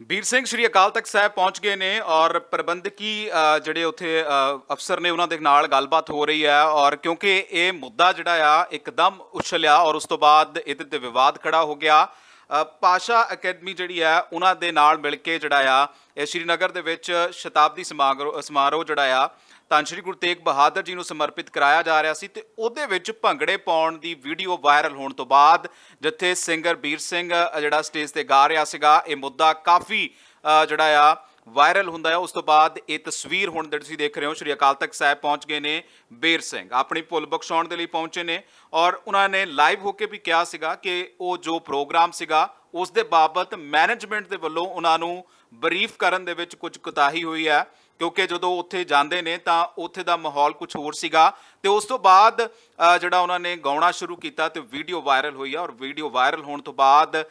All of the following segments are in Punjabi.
ਵੀਰ ਸਿੰਘ ਸ਼੍ਰੀ ਅਕਾਲ ਤਖਤ ਸਾਹਿਬ ਪਹੁੰਚ ਗਏ ਨੇ ਔਰ ਪ੍ਰਬੰਧਕੀ ਜਿਹੜੇ ਉੱਥੇ ਅਫਸਰ ਨੇ ਉਹਨਾਂ ਦੇ ਨਾਲ ਗੱਲਬਾਤ ਹੋ ਰਹੀ ਹੈ ਔਰ ਕਿਉਂਕਿ ਇਹ ਮੁੱਦਾ ਜਿਹੜਾ ਆ ਇੱਕਦਮ ਉਛਲਿਆ ਔਰ ਉਸ ਤੋਂ ਬਾਅਦ ਇਹਦੇ ਤੇ ਵਿਵਾਦ ਖੜਾ ਹੋ ਗਿਆ। ਅ, ਪਾਸ਼ਾ ਅਕੈਡਮੀ ਜਿਹੜੀ ਹੈ ਉਹਨਾਂ ਦੇ ਨਾਲ ਮਿਲ ਕੇ ਜਿਹੜਾ ਆ ਇਹ ਸ਼੍ਰੀਨਗਰ ਦੇ ਵਿੱਚ ਸ਼ਤਾਬਦੀ ਸਮਾਗਰੋ- ਸਮਾਰੋਹ ਜਿਹੜਾ ਆ ਤਾਂ ਸ਼੍ਰੀ ਗੁਰੂ ਤੇਗ ਬਹਾਦਰ ਜੀ ਨੂੰ ਸਮਰਪਿਤ ਕਰਾਇਆ ਜਾ ਰਿਹਾ ਸੀ ਤੇ ਉਹਦੇ ਵਿੱਚ ਭੰਗੜੇ ਪਾਉਣ ਦੀ ਵੀਡੀਓ ਵਾਇਰਲ ਹੋਣ ਤੋਂ ਬਾਅਦ ਜਿੱਥੇ ਸਿੰਗਰ ਵੀਰ ਸਿੰਘ ਜਿਹੜਾ ਸਟੇਜ ਤੇ ਗਾ ਰਿਹਾ ਸੀਗਾ, ਇਹ ਮੁੱਦਾ ਕਾਫੀ ਜਿਹੜਾ ਆ, ਵਾਇਰਲ ਹੁੰਦਾ ਹੈ ਉਸ ਤੋਂ ਬਾਅਦ ਇਹ ਤਸਵੀਰ ਹੁਣ ਤੁਸੀਂ ਦੇਖ ਰਹੇ ਹੋ, ਸ਼੍ਰੀ ਅਕਾਲ ਤਖਤ ਸਾਹਿਬ ਪਹੁੰਚ ਗਏ ਨੇ ਬੇਰ ਸਿੰਘ। ਆਪਣੀ ਭੁੱਲ ਬਖਸ਼ਾਉਣ ਦੇ ਲਈ ਪਹੁੰਚੇ ਨੇ ਔਰ ਉਹਨਾਂ ਨੇ ਲਾਈਵ ਹੋ ਕੇ ਵੀ ਕਿਹਾ ਸੀਗਾ ਕਿ ਉਹ ਜੋ ਪ੍ਰੋਗਰਾਮ ਸੀਗਾ, ਉਸ ਦੇ ਬਾਬਤ ਮੈਨੇਜਮੈਂਟ ਦੇ ਵੱਲੋਂ ਉਹਨਾਂ ਨੂੰ ਬਰੀਫ ਕਰਨ ਦੇ ਵਿੱਚ ਕੁਝ ਕੁਤਾਹੀ ਹੋਈ ਹੈ। ਕਿਉਂਕਿ ਜਦੋਂ ਉੱਥੇ ਜਾਂਦੇ ਨੇ ਤਾਂ ਉੱਥੇ ਦਾ ਮਾਹੌਲ ਕੁਝ ਹੋਰ ਸੀਗਾ ਤੇ ਉਸ ਤੋਂ ਬਾਅਦ ਜਿਹੜਾ ਉਹਨਾਂ ਨੇ ਗਾਉਣਾ ਸ਼ੁਰੂ ਕੀਤਾ ਤੇ ਵੀਡੀਓ ਵਾਇਰਲ ਹੋਈ ਆ ਔਰ ਵੀਡੀਓ ਵਾਇਰਲ ਹੋਣ ਤੋਂ ਬਾਅਦ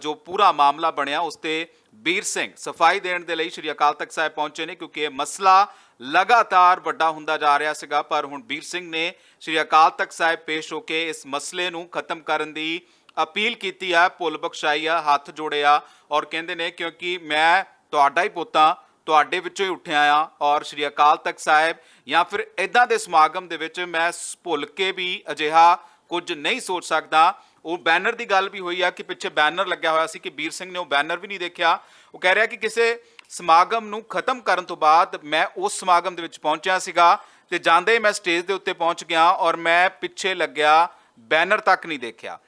ਜੋ ਪੂਰਾ ਮਾਮਲਾ ਬਣਿਆ ਉਸ ਤੇ ਵੀਰ ਸਿੰਘ ਸਫ਼ਾਈ ਦੇਣ ਦੇ ਲਈ ਸ਼੍ਰੀ ਅਕਾਲ ਤਖਤ ਸਾਹਿਬ ਪਹੁੰਚੇ ਨੇ ਕਿਉਂਕਿ ਇਹ ਮਸਲਾ ਲਗਾਤਾਰ ਵੱਡਾ ਹੁੰਦਾ ਜਾ ਰਿਹਾ ਸੀਗਾ, ਪਰ ਹੁਣ ਵੀਰ ਸਿੰਘ ਨੇ ਸ਼੍ਰੀ ਅਕਾਲ ਤਖਤ ਸਾਹਿਬ ਪੇਸ਼ ਹੋ ਕੇ ਇਸ ਮਸਲੇ ਨੂੰ ਖਤਮ ਕਰਨ ਦੀ ਅਪੀਲ ਕੀਤੀ ਆ, ਭੁੱਲ ਬਖਸ਼ਾਈ ਆ, ਹੱਥ ਜੋੜਿਆ ਔਰ ਕਹਿੰਦੇ ਨੇ ਕਿਉਂਕਿ ਮੈਂ ਤੁਹਾਡਾ ਹੀ ਪੁੱਤਾਂ ਤੁਹਾਡੇ ਵਿੱਚੋਂ ਹੀ ਉੱਠਿਆ ਆ ਔਰ ਸ਼੍ਰੀ ਅਕਾਲ ਤਖਤ ਸਾਹਿਬ ਜਾਂ ਫਿਰ ਇਦਾਂ ਦੇ ਸਮਾਗਮ ਦੇ ਵਿੱਚ ਮੈਂ ਭੁੱਲ ਕੇ ਵੀ ਅਜਿਹਾ ਕੁਝ ਨਹੀਂ ਸੋਚ ਸਕਦਾ। ਉਹ ਬੈਨਰ ਦੀ ਗੱਲ ਵੀ ਹੋਈ ਆ ਕਿ ਪਿੱਛੇ ਬੈਨਰ ਲੱਗਿਆ ਹੋਇਆ ਸੀ ਕਿ ਵੀਰ ਸਿੰਘ ਨੇ ਉਹ ਬੈਨਰ ਵੀ ਨਹੀਂ ਦੇਖਿਆ। ਉਹ ਕਹਿ ਰਿਹਾ ਕਿ ਕਿਸੇ ਸਮਾਗਮ ਨੂੰ ਖਤਮ ਕਰਨ ਤੋਂ ਬਾਅਦ ਮੈਂ ਉਸ ਸਮਾਗਮ ਦੇ ਵਿੱਚ ਪਹੁੰਚਿਆ ਸੀਗਾ ਤੇ ਜਾਂਦੇ ਹੀ ਮੈਂ ਸਟੇਜ ਦੇ ਉੱਤੇ ਪਹੁੰਚ ਗਿਆ ਔਰ ਮੈਂ ਪਿੱਛੇ ਲੱਗਿਆ, ਬੈਨਰ ਤੱਕ ਨਹੀਂ ਦੇਖਿਆ।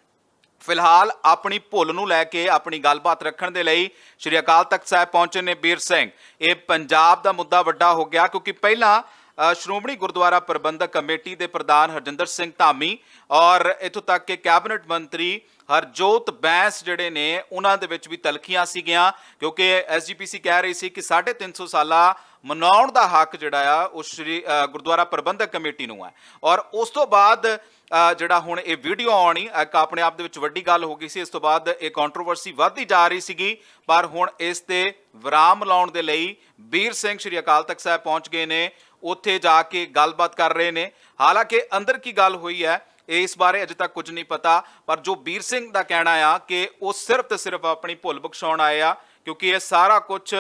ਫਿਲਹਾਲ ਆਪਣੀ ਭੁੱਲ ਨੂੰ ਲੈ ਕੇ ਆਪਣੀ ਗੱਲਬਾਤ ਰੱਖਣ ਦੇ ਲਈ ਸ਼੍ਰੀ ਅਕਾਲ ਤਖਤ ਸਾਹਿਬ ਪਹੁੰਚੇ ਨੇ ਬੀਰ ਸਿੰਘ। ਇਹ ਪੰਜਾਬ ਦਾ ਮੁੱਦਾ ਵੱਡਾ ਹੋ ਗਿਆ ਕਿਉਂਕਿ ਪਹਿਲਾਂ ਸ਼੍ਰੋਮਣੀ ਗੁਰਦੁਆਰਾ ਪ੍ਰਬੰਧਕ ਕਮੇਟੀ ਦੇ ਪ੍ਰਧਾਨ ਹਰਜਿੰਦਰ ਸਿੰਘ ਧਾਮੀ ਔਰ ਇਥੋਂ ਤੱਕ ਕਿ ਕੈਬਨਿਟ ਮੰਤਰੀ ਹਰਜੋਤ ਬੈਂਸ ਜਿਹੜੇ ਨੇ, ਉਹਨਾਂ ਦੇ ਵਿੱਚ ਵੀ ਤਲਖੀਆਂ ਸੀਗੀਆਂ, ਕਿਉਂਕਿ ਐਸਜੀਪੀਸੀ ਕਹਿ ਰਹੀ ਸੀ ਕਿ 350 ਸਾਲਾ ਮਨਾਉਣ ਦਾ ਹੱਕ ਜਿਹੜਾ ਆ, ਉਹ ਸ਼੍ਰੀ ਗੁਰਦੁਆਰਾ ਪ੍ਰਬੰਧਕ ਕਮੇਟੀ ਨੂੰ ਹੈ। ਔਰ ਉਸ ਤੋਂ ਬਾਅਦ ਜਿਹੜਾ ਹੁਣ ਇਹ ਵੀਡੀਓ ਆਉਣੀ, ਇੱਕ ਆਪਣੇ ਆਪ ਦੇ ਵਿੱਚ ਵੱਡੀ ਗੱਲ ਹੋ ਗਈ ਸੀ, ਇਸ ਤੋਂ ਬਾਅਦ ਇਹ ਕੰਟਰੋਵਰਸੀ ਵੱਧਦੀ ਜਾ ਰਹੀ ਸੀਗੀ, ਪਰ ਹੁਣ ਇਸ ਤੇ ਵਿਰਾਮ ਲਾਉਣ ਦੇ ਲਈ ਵੀਰ ਸਿੰਘ ਸ਼੍ਰੀ ਅਕਾਲ ਤਖਤ ਸਾਹਿਬ ਪਹੁੰਚ ਗਏ ਨੇ, ਉੱਥੇ ਜਾ ਕੇ ਗੱਲਬਾਤ ਕਰ ਰਹੇ ਨੇ। ਹਾਲਾਂਕਿ ਅੰਦਰ ਕੀ ਗੱਲ ਹੋਈ ਹੈ ਇਸ ਬਾਰੇ ਅਜੇ ਤੱਕ ਕੁਝ ਨਹੀਂ ਪਤਾ, ਪਰ ਜੋ ਵੀਰ ਸਿੰਘ ਦਾ ਕਹਿਣਾ ਆ ਕਿ ਉਹ ਸਿਰਫ ਤੇ ਸਿਰਫ ਆਪਣੀ ਭੁੱਲ ਬਖਸ਼ਾਉਣ ਆਏ ਆ, ਕਿਉਂਕਿ ਇਹ ਸਾਰਾ ਕੁਝ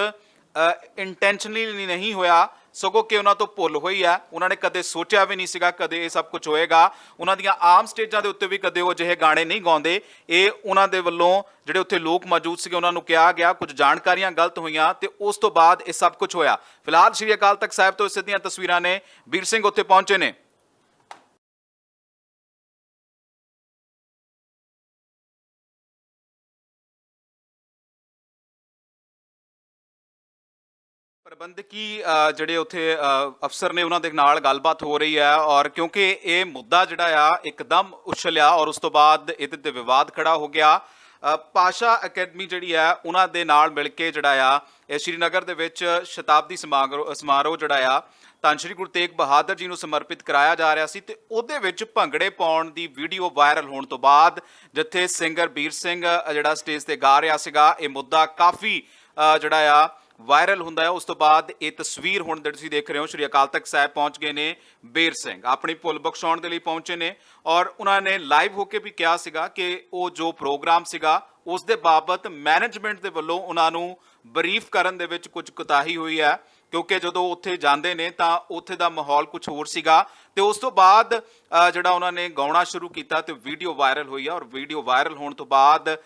ਇੰਟੈਂਸ਼ਨਲੀ ਨਹੀਂ ਹੋਇਆ, ਸਗੋਂ ਕਿ ਉਹਨਾਂ ਤੋਂ ਭੁੱਲ ਹੋਈ ਆ। ਉਹਨਾਂ ਨੇ ਕਦੇ ਸੋਚਿਆ ਵੀ ਨਹੀਂ ਸੀਗਾ ਕਦੇ ਇਹ ਸਭ ਕੁਝ ਹੋਏਗਾ। ਉਹਨਾਂ ਦੀਆਂ ਆਮ ਸਟੇਜਾਂ ਦੇ ਉੱਤੇ ਵੀ ਕਦੇ ਉਹ ਜਿਹੇ ਗਾਣੇ ਨਹੀਂ ਗਾਉਂਦੇ। ਇਹ ਉਹਨਾਂ ਦੇ ਵੱਲੋਂ ਜਿਹੜੇ ਉੱਥੇ ਲੋਕ ਮੌਜੂਦ ਸੀਗੇ, ਉਹਨਾਂ ਨੂੰ ਕਿਹਾ ਗਿਆ, ਕੁਝ ਜਾਣਕਾਰੀਆਂ ਗਲਤ ਹੋਈਆਂ ਤੇ ਉਸ ਤੋਂ ਬਾਅਦ ਇਹ ਸਭ ਕੁਝ ਹੋਇਆ। ਫਿਲਹਾਲ ਸ਼੍ਰੀ ਅਕਾਲ ਤਖਤ ਸਾਹਿਬ ਤੋਂ ਇਸ ਦੀਆਂ ਤਸਵੀਰਾਂ ਨੇ, ਵੀਰ ਸਿੰਘ ਉੱਥੇ ਪਹੁੰਚੇ ਨੇ। ਪ੍ਰਬੰਧਕੀ ਜਿਹੜੇ ਉੱਥੇ ਅਫਸਰ ਨੇ ਉਹਨਾਂ ਦੇ ਨਾਲ ਗੱਲਬਾਤ ਹੋ ਰਹੀ ਹੈ ਔਰ ਕਿਉਂਕਿ ਇਹ ਮੁੱਦਾ ਜਿਹੜਾ ਆ ਇੱਕਦਮ ਉਛਲਿਆ ਔਰ ਉਸ ਤੋਂ ਬਾਅਦ ਇਹਦੇ ਤੇ ਵਿਵਾਦ ਖੜਾ ਹੋ ਗਿਆ। ਅ, ਪਾਸ਼ਾ ਅਕੈਡਮੀ ਜਿਹੜੀ ਹੈ ਉਹਨਾਂ ਦੇ ਨਾਲ ਮਿਲ ਕੇ ਜਿਹੜਾ ਆ ਇਹ ਸ਼੍ਰੀਨਗਰ ਦੇ ਵਿੱਚ ਸ਼ਤਾਬਦੀ ਸਮਾਗਰੋ- ਸਮਾਰੋਹ ਜਿਹੜਾ ਆ ਤਾਂ ਸ਼੍ਰੀ ਗੁਰੂ ਤੇਗ ਬਹਾਦਰ ਜੀ ਨੂੰ ਸਮਰਪਿਤ ਕਰਾਇਆ ਜਾ ਰਿਹਾ ਸੀ ਤੇ ਉਹਦੇ ਵਿੱਚ ਭੰਗੜੇ ਪਾਉਣ ਦੀ ਵੀਡੀਓ ਵਾਇਰਲ ਹੋਣ ਤੋਂ ਬਾਅਦ ਜਿੱਥੇ ਸਿੰਗਰ ਵੀਰ ਸਿੰਘ ਜਿਹੜਾ ਸਟੇਜ ਤੇ ਗਾ ਰਿਹਾ ਸੀਗਾ ਇਹ ਮੁੱਦਾ ਕਾਫੀ ਜਿਹੜਾ ਆ ਵਾਇਰਲ ਹੁੰਦਾ ਹੈ। ਉਸ ਤੋਂ ਬਾਅਦ ਇਹ ਤਸਵੀਰ ਹੁਣ ਤੁਸੀਂ ਦੇਖ ਰਹੇ ਹੋ, ਸ਼੍ਰੀ ਅਕਾਲ ਤਖਤ ਸਾਹਿਬ ਪਹੁੰਚ ਗਏ ਨੇ ਬੇਰ ਸਿੰਘ। ਆਪਣੀ ਭੁੱਲ ਬਖਸ਼ਾਉਣ ਦੇ ਲਈ ਪਹੁੰਚੇ ਨੇ ਔਰ ਉਹਨਾਂ ਨੇ ਲਾਈਵ ਹੋ ਕੇ ਵੀ ਕਿਹਾ ਸੀਗਾ ਕਿ ਉਹ ਜੋ ਪ੍ਰੋਗਰਾਮ ਸੀਗਾ, ਉਸ ਦੇ ਬਾਬਤ ਮੈਨੇਜਮੈਂਟ ਦੇ ਵੱਲੋਂ ਉਹਨਾਂ ਨੂੰ ਬਰੀਫ ਕਰਨ ਦੇ ਵਿੱਚ ਕੁਝ ਕੁਤਾਹੀ ਹੋਈ ਹੈ। ਕਿਉਂਕਿ ਜਦੋਂ ਉੱਥੇ ਜਾਂਦੇ ਨੇ ਤਾਂ ਉੱਥੇ ਦਾ ਮਾਹੌਲ ਕੁਝ ਹੋਰ ਸੀਗਾ ਤੇ ਉਸ ਤੋਂ ਬਾਅਦ ਜਿਹੜਾ ਉਹਨਾਂ ਨੇ ਗਾਉਣਾ ਸ਼ੁਰੂ ਕੀਤਾ ਤੇ ਵੀਡੀਓ ਵਾਇਰਲ ਹੋਈ ਆ ਔਰ ਵੀਡੀਓ ਵਾਇਰਲ ਹੋਣ ਤੋਂ ਬਾਅਦ